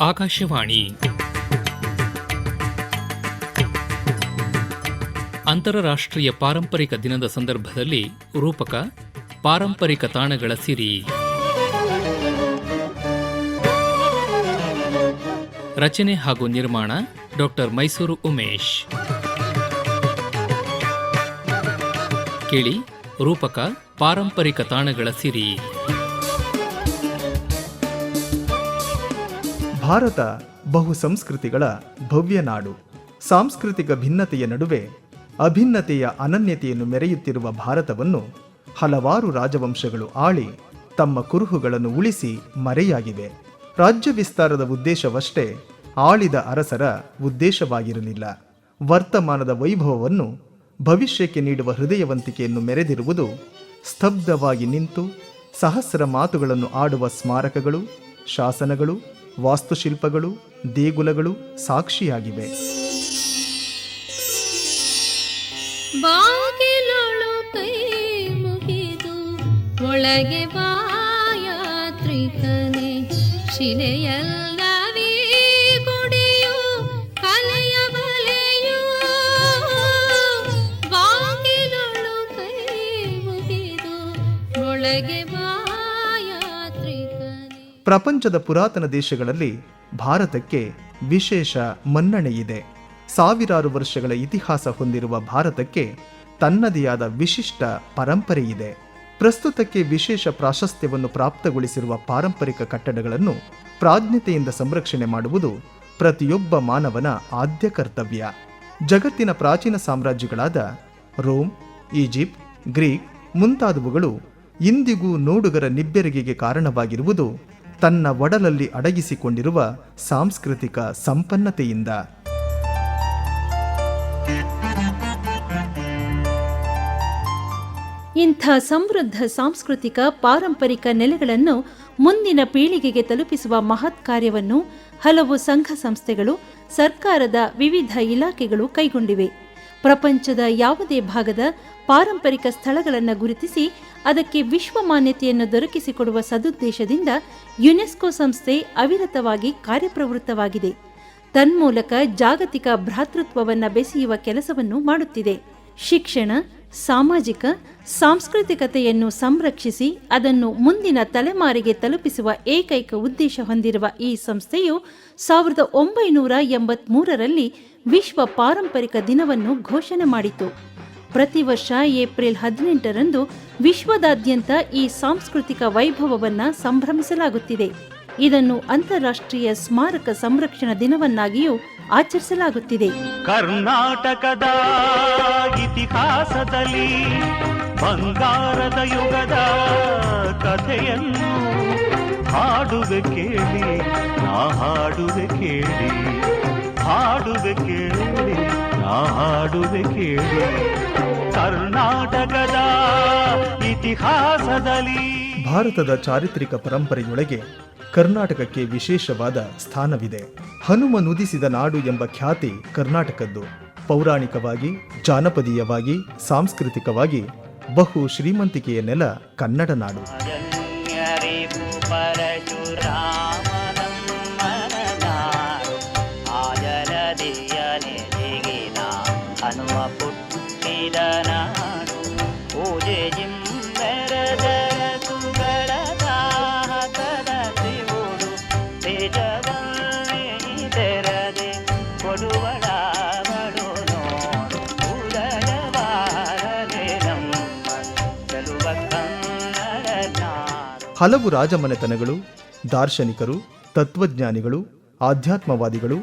ಆಕಾಶವಾಣಿ. ಅಂತಾರಾಷ್ಟ್ರೀಯ ಪಾರಂಪರಿಕ ದಿನದ ಸಂದರ್ಭದಲ್ಲಿ ರೂಪಕ ಪಾರಂಪರಿಕ ತಾಣಗಳ ಸಿರಿ. ರಚನೆ ಹಾಗೂ ನಿರ್ಮಾಣ ಡಾಕ್ಟರ್ ಮೈಸೂರು ಉಮೇಶ್. ಕೇಳಿ ರೂಪಕ ಪಾರಂಪರಿಕ ತಾಣಗಳ ಸಿರಿ. ಭಾರತ ಬಹು ಸಂಸ್ಕೃತಿಗಳ ಭವ್ಯ ನಾಡು. ಸಾಂಸ್ಕೃತಿಕ ಭಿನ್ನತೆಯ ನಡುವೆ ಅಭಿನ್ನತೆಯ ಅನನ್ಯತೆಯನ್ನು ಮೆರೆಯುತ್ತಿರುವ ಭಾರತವನ್ನು ಹಲವಾರು ರಾಜವಂಶಗಳು ಆಳಿ ತಮ್ಮ ಕುರುಹುಗಳನ್ನು ಉಳಿಸಿ ಮರೆಯಾಗಿವೆ. ರಾಜ್ಯ ವಿಸ್ತಾರದ ಉದ್ದೇಶವಷ್ಟೇ ಆಳಿದ ಅರಸರ ಉದ್ದೇಶವಾಗಿರಲಿಲ್ಲ. ವರ್ತಮಾನದ ವೈಭವವನ್ನು ಭವಿಷ್ಯಕ್ಕೆ ನೀಡುವ ಹೃದಯವಂತಿಕೆಯನ್ನು ಮೆರೆದಿರುವುದು ಸ್ತಬ್ಧವಾಗಿ ನಿಂತು ಸಹಸ್ರ ಮಾತುಗಳನ್ನು ಆಡುವ ಸ್ಮಾರಕಗಳು, ಶಾಸನಗಳು ವಾಸ್ತುಶಿಲ್ಪಗಳು ದೇಗುಲಗಳು ಸಾಕ್ಷಿಯಾಗಿವೆ. ಒಳಗೆ ಬಾಯಾತ್ರಿಕನೆ ಶಿಲೆಯಲ್ಲವೇ ಪ್ರಪಂಚದ ಪುರಾತನ ದೇಶಗಳಲ್ಲಿ ಭಾರತಕ್ಕೆ ವಿಶೇಷ ಮನ್ನಣೆ ಇದೆ ಸಾವಿರಾರು ವರ್ಷಗಳ ಇತಿಹಾಸ ಹೊಂದಿರುವ ಭಾರತಕ್ಕೆ ತನ್ನದೇ ಆದ ವಿಶಿಷ್ಟ ಪರಂಪರೆಯಿದೆ. ಪ್ರಸ್ತುತಕ್ಕೆ ವಿಶೇಷ ಪ್ರಾಶಸ್ತ್ಯವನ್ನು ಪ್ರಾಪ್ತಗೊಳಿಸಿರುವ ಪಾರಂಪರಿಕ ಕಟ್ಟಡಗಳನ್ನು ಪ್ರಾಜ್ಞತೆಯಿಂದ ಸಂರಕ್ಷಣೆ ಮಾಡುವುದು ಪ್ರತಿಯೊಬ್ಬ ಮಾನವನ ಆದ್ಯ ಕರ್ತವ್ಯ. ಜಗತ್ತಿನ ಪ್ರಾಚೀನ ಸಾಮ್ರಾಜ್ಯಗಳಾದ ರೋಮ್, ಈಜಿಪ್ಟ್, ಗ್ರೀಕ್ ಮುಂತಾದವುಗಳು ಇಂದಿಗೂ ನೋಡುಗರ ನಿಬ್ಬೆರಗಿಗೆ ಕಾರಣವಾಗಿರುವುದು ತನ್ನ ಒಡಲಲ್ಲಿ ಅಡಗಿಸಿಕೊಂಡಿರುವ ಸಾಂಸ್ಕೃತಿಕ ಸಂಪನ್ನತೆಯಿಂದ. ಇಂಥ ಸಮೃದ್ಧ ಸಾಂಸ್ಕೃತಿಕ ಪಾರಂಪರಿಕ ನೆಲೆಗಳನ್ನು ಮುಂದಿನ ಪೀಳಿಗೆಗೆ ತಲುಪಿಸುವ ಮಹತ್ ಕಾರ್ಯವನ್ನು ಹಲವು ಸಂಘ ಸಂಸ್ಥೆಗಳು, ಸರ್ಕಾರದ ವಿವಿಧ ಇಲಾಖೆಗಳು ಕೈಗೊಂಡಿವೆ. ಪ್ರಪಂಚದ ಯಾವುದೇ ಭಾಗದ ಪಾರಂಪರಿಕ ಸ್ಥಳಗಳನ್ನು ಗುರುತಿಸಿ ಅದಕ್ಕೆ ವಿಶ್ವ ಮಾನ್ಯತೆಯನ್ನು ದೊರಕಿಸಿಕೊಡುವ ಸದುದ್ದೇಶದಿಂದ ಯುನೆಸ್ಕೋ ಸಂಸ್ಥೆ ಅವಿರತವಾಗಿ ಕಾರ್ಯಪ್ರವೃತ್ತವಾಗಿದೆ. ತನ್ಮೂಲಕ ಜಾಗತಿಕ ಭ್ರಾತೃತ್ವವನ್ನು ಬೆಸೆಯುವ ಕೆಲಸವನ್ನು ಮಾಡುತ್ತಿದೆ. ಶಿಕ್ಷಣ, ಸಾಮಾಜಿಕ, ಸಾಂಸ್ಕೃತಿಕತೆಯನ್ನು ಸಂರಕ್ಷಿಸಿ ಅದನ್ನು ಮುಂದಿನ ತಲೆಮಾರಿಗೆ ತಲುಪಿಸುವ ಏಕೈಕ ಉದ್ದೇಶ ಹೊಂದಿರುವ ಈ ಸಂಸ್ಥೆಯು ಸಾವಿರದ ಒಂಬೈನೂರ ಎಂಬತ್ಮೂರರಲ್ಲಿ ವಿಶ್ವ ಪಾರಂಪರಿಕ ದಿನವನ್ನು ಘೋಷಣೆ ಮಾಡಿತು. ಪ್ರತಿ ವರ್ಷ ಏಪ್ರಿಲ್ ಹದಿನೆಂಟರಂದು ವಿಶ್ವದಾದ್ಯಂತ ಈ ಸಾಂಸ್ಕೃತಿಕ ವೈಭವವನ್ನು ಸಂಭ್ರಮಿಸಲಾಗುತ್ತಿದೆ. ಇದನ್ನು ಅಂತಾರಾಷ್ಟ್ರೀಯ ಸ್ಮಾರಕ ಸಂರಕ್ಷಣಾ ದಿನವನ್ನಾಗಿಯೂ ಆಚರಿಸಲಾಗುತ್ತಿದೆ. ಕರ್ನಾಟಕದ ಇತಿಹಾಸದಲ್ಲಿ ಬಂಗಾರದ ಯುಗದ ಕಥೆಯನ್ನು ಹಾಡುವೆ ಕೇಳಿ, ನಾ ಹಾಡುವೆ ಕೇಳಿ ಹಾಡುವೆ ಕೇಳಿ. ಹಾಡುವೆ ಕೇಳಿ. ಕರ್ನಾಟಕದ ಇತಿಹಾಸದಲ್ಲಿ. ಭಾರತದ ಚಾರಿತ್ರಿಕ ಪರಂಪರೆಯೊಳಗೆ ಕರ್ನಾಟಕಕ್ಕೆ ವಿಶೇಷವಾದ ಸ್ಥಾನವಿದೆ. ಹನುಮ ನುದಿಸಿದ ನಾಡು ಎಂಬ ಖ್ಯಾತಿ ಕರ್ನಾಟಕದ್ದು. ಪೌರಾಣಿಕವಾಗಿ, ಜಾನಪದೀಯವಾಗಿ, ಸಾಂಸ್ಕೃತಿಕವಾಗಿ ಬಹು ಶ್ರೀಮಂತಿಕೆಯ ನೆಲ ಕನ್ನಡ ನಾಡು. ಹಲವು ರಾಜಮನೆತನಗಳು, ದಾರ್ಶನಿಕರು, ತತ್ವಜ್ಞಾನಿಗಳು, ಆಧ್ಯಾತ್ಮವಾದಿಗಳು,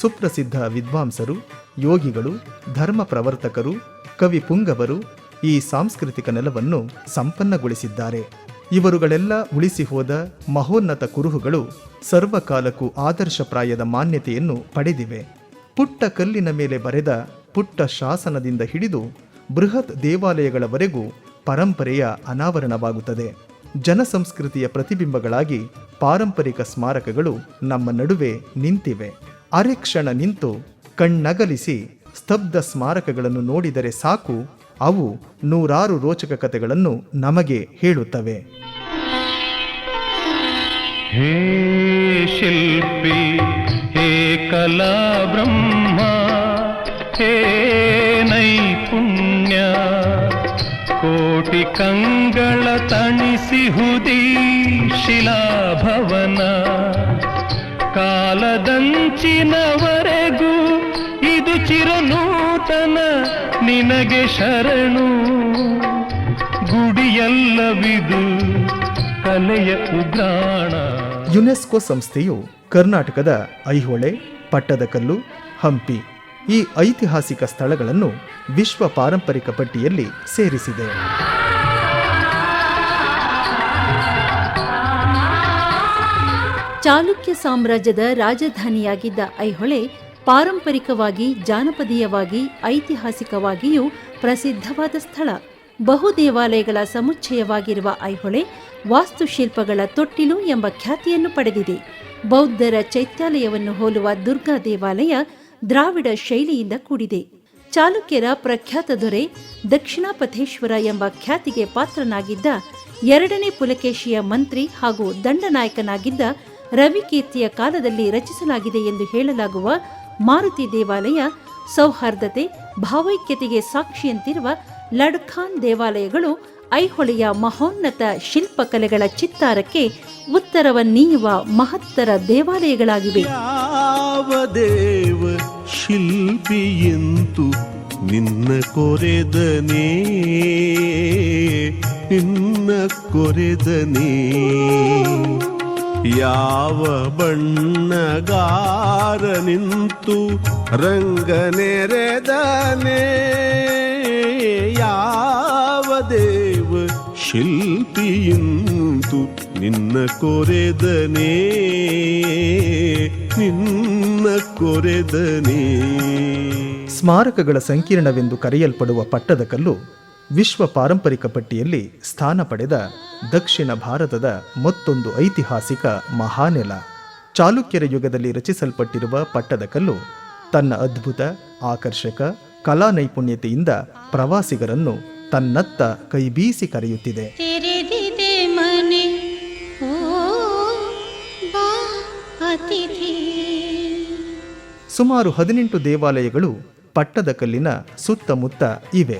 ಸುಪ್ರಸಿದ್ಧ ವಿದ್ವಾಂಸರು, ಯೋಗಿಗಳು, ಧರ್ಮ ಪ್ರವರ್ತಕರು, ಕವಿ ಪುಂಗವರು ಈ ಸಾಂಸ್ಕೃತಿಕ ನೆಲವನ್ನು ಸಂಪನ್ನಗೊಳಿಸಿದ್ದಾರೆ. ಇವರುಗಳೆಲ್ಲ ಉಳಿಸಿ ಹೋದ ಮಹೋನ್ನತ ಕುರುಹುಗಳು ಸರ್ವಕಾಲಕ್ಕೂ ಆದರ್ಶಪ್ರಾಯದ ಮಾನ್ಯತೆಯನ್ನು ಪಡೆದಿವೆ. ಪುಟ್ಟ ಕಲ್ಲಿನ ಮೇಲೆ ಬರೆದ ಪುಟ್ಟ ಶಾಸನದಿಂದ ಹಿಡಿದು ಬೃಹತ್ ದೇವಾಲಯಗಳವರೆಗೂ ಪರಂಪರೆಯ ಅನಾವರಣವಾಗುತ್ತದೆ. ಜನಸಂಸ್ಕೃತಿಯ ಪ್ರತಿಬಿಂಬಗಳಾಗಿ ಪಾರಂಪರಿಕ ಸ್ಮಾರಕಗಳು ನಮ್ಮ ನಡುವೆ ನಿಂತಿವೆ. ಅರೆಕ್ಷಣ ನಿಂತು ಕಣ್ಣಗಲಿಸಿ ಸ್ತಬ್ಧ ಸ್ಮಾರಕಗಳನ್ನು ನೋಡಿದರೆ ಸಾಕು, ಅವು ನೂರಾರು ರೋಚಕ ಕಥೆಗಳನ್ನು ನಮಗೆ ಹೇಳುತ್ತವೆ. ಹೇ ಶಿಲ್ಪಿ, ಹೇ ಕಲಾ ಬ್ರಹ್ಮ, ಹೇ ನೈಪುಣ್ಯ. ಕೋಟಿ ಕಂಗಳ ತಣಿಸಿಹುದಿ ಶಿಲಾಭವನ. ಕಾಲದಂಚಿನವರೆಗೂ ಇದು ಚಿರನೂತನ, ನಿನಗೆ ಶರಣು. ಗುಡಿಯಲ್ಲವಿದು ಕಲೆಯ ಉಗ್ರಾಣ. ಯುನೆಸ್ಕೋ ಸಂಸ್ಥೆಯು ಕರ್ನಾಟಕದ ಐಹೊಳೆ, ಪಟ್ಟದಕಲ್ಲು, ಹಂಪಿ. ಈ ಐತಿಹಾಸಿಕ ಸ್ಥಳಗಳನ್ನು ವಿಶ್ವ ಪಾರಂಪರಿಕ ಪಟ್ಟಿಯಲ್ಲಿ ಸೇರಿಸಿದೆ. ಚಾಲುಕ್ಯ ಸಾಮ್ರಾಜ್ಯದ ರಾಜಧಾನಿಯಾಗಿದ್ದ ಐಹೊಳೆ ಪಾರಂಪರಿಕವಾಗಿ, ಜಾನಪದೀಯವಾಗಿ, ಐತಿಹಾಸಿಕವಾಗಿಯೂ ಪ್ರಸಿದ್ಧವಾದ ಸ್ಥಳ. ಬಹು ದೇವಾಲಯಗಳ ಸಮುಚ್ಚಯವಾಗಿರುವ ಐಹೊಳೆ ವಾಸ್ತುಶಿಲ್ಪಗಳ ತೊಟ್ಟಿಲು ಎಂಬ ಖ್ಯಾತಿಯನ್ನು ಪಡೆದಿದೆ. ಬೌದ್ಧರ ಚೈತ್ಯಾಲಯವನ್ನು ಹೋಲುವ ದುರ್ಗಾ ದೇವಾಲಯ ದ್ರಾವಿಡ ಶೈಲಿಯಿಂದ ಕೂಡಿದೆ. ಚಾಲುಕ್ಯರ ಪ್ರಖ್ಯಾತ ದೊರೆ ದಕ್ಷಿಣಾಪಥೇಶ್ವರ ಎಂಬ ಖ್ಯಾತಿಗೆ ಪಾತ್ರನಾಗಿದ್ದ ಎರಡನೇ ಪುಲಕೇಶಿಯ ಮಂತ್ರಿ ಹಾಗೂ ದಂಡನಾಯಕನಾಗಿದ್ದ ರವಿಕೀರ್ತಿಯ ಕಾಲದಲ್ಲಿ ರಚಿಸಲಾಗಿದೆ ಎಂದು ಹೇಳಲಾಗುವ ಮಾರುತಿ ದೇವಾಲಯ, ಸೌಹಾರ್ದತೆ, ಭಾವೈಕ್ಯತೆಗೆ ಸಾಕ್ಷಿಯಂತಿರುವ ಲಡ್ಖಾನ್ ದೇವಾಲಯಗಳು ಐಹೊಳೆಯ ಮಹೋನ್ನತ ಶಿಲ್ಪಕಲೆಗಳ ಚಿತ್ತಾರಕ್ಕೆ ಉತ್ತರವನ್ನೀಯುವ ಮಹತ್ತರ ದೇವಾಲಯಗಳಾಗಿವೆ. ದೇವ ಶಿಲ್ಪಿಯಂತು ನಿನ್ನ ಕೊರೆದನೇ. ನಿನ್ನ ಕೊರೆದನೇ. ಯಾವ ಬಣ್ಣಗಾರ ನಿಂತು ರಂಗನೆರೆದನೇ ಯಾವ ದೇವ ಶಿಲ್ಪಿಯಿಂತು ನಿನ್ನ ಕೊರೆದನೆ ನಿನ್ನ ಕೊರೆದನೆ. ಸ್ಮಾರಕಗಳ ಸಂಕೀರ್ಣವೆಂದು ಕರೆಯಲ್ಪಡುವ ಪಟ್ಟದಕಲ್ಲು ವಿಶ್ವ ಪಾರಂಪರಿಕ ಪಟ್ಟಿಯಲ್ಲಿ ಸ್ಥಾನ ಪಡೆದ ದಕ್ಷಿಣ ಭಾರತದ ಮತ್ತೊಂದು ಐತಿಹಾಸಿಕ ಮಹಾನೆಲ. ಚಾಲುಕ್ಯರ ಯುಗದಲ್ಲಿ ರಚಿಸಲ್ಪಟ್ಟಿರುವ ಪಟ್ಟದಕಲ್ಲು ತನ್ನ ಅದ್ಭುತ, ಆಕರ್ಷಕ ಕಲಾ ನೈಪುಣ್ಯತೆಯಿಂದ ಪ್ರವಾಸಿಗರನ್ನು ತನ್ನತ್ತ ಕೈಬೀಸಿ ಕರೆಯುತ್ತಿದೆ. ಸುಮಾರು ಹದಿನೆಂಟು ದೇವಾಲಯಗಳು ಪಟ್ಟದಕಲ್ಲಿನ ಸುತ್ತಮುತ್ತ ಇವೆ.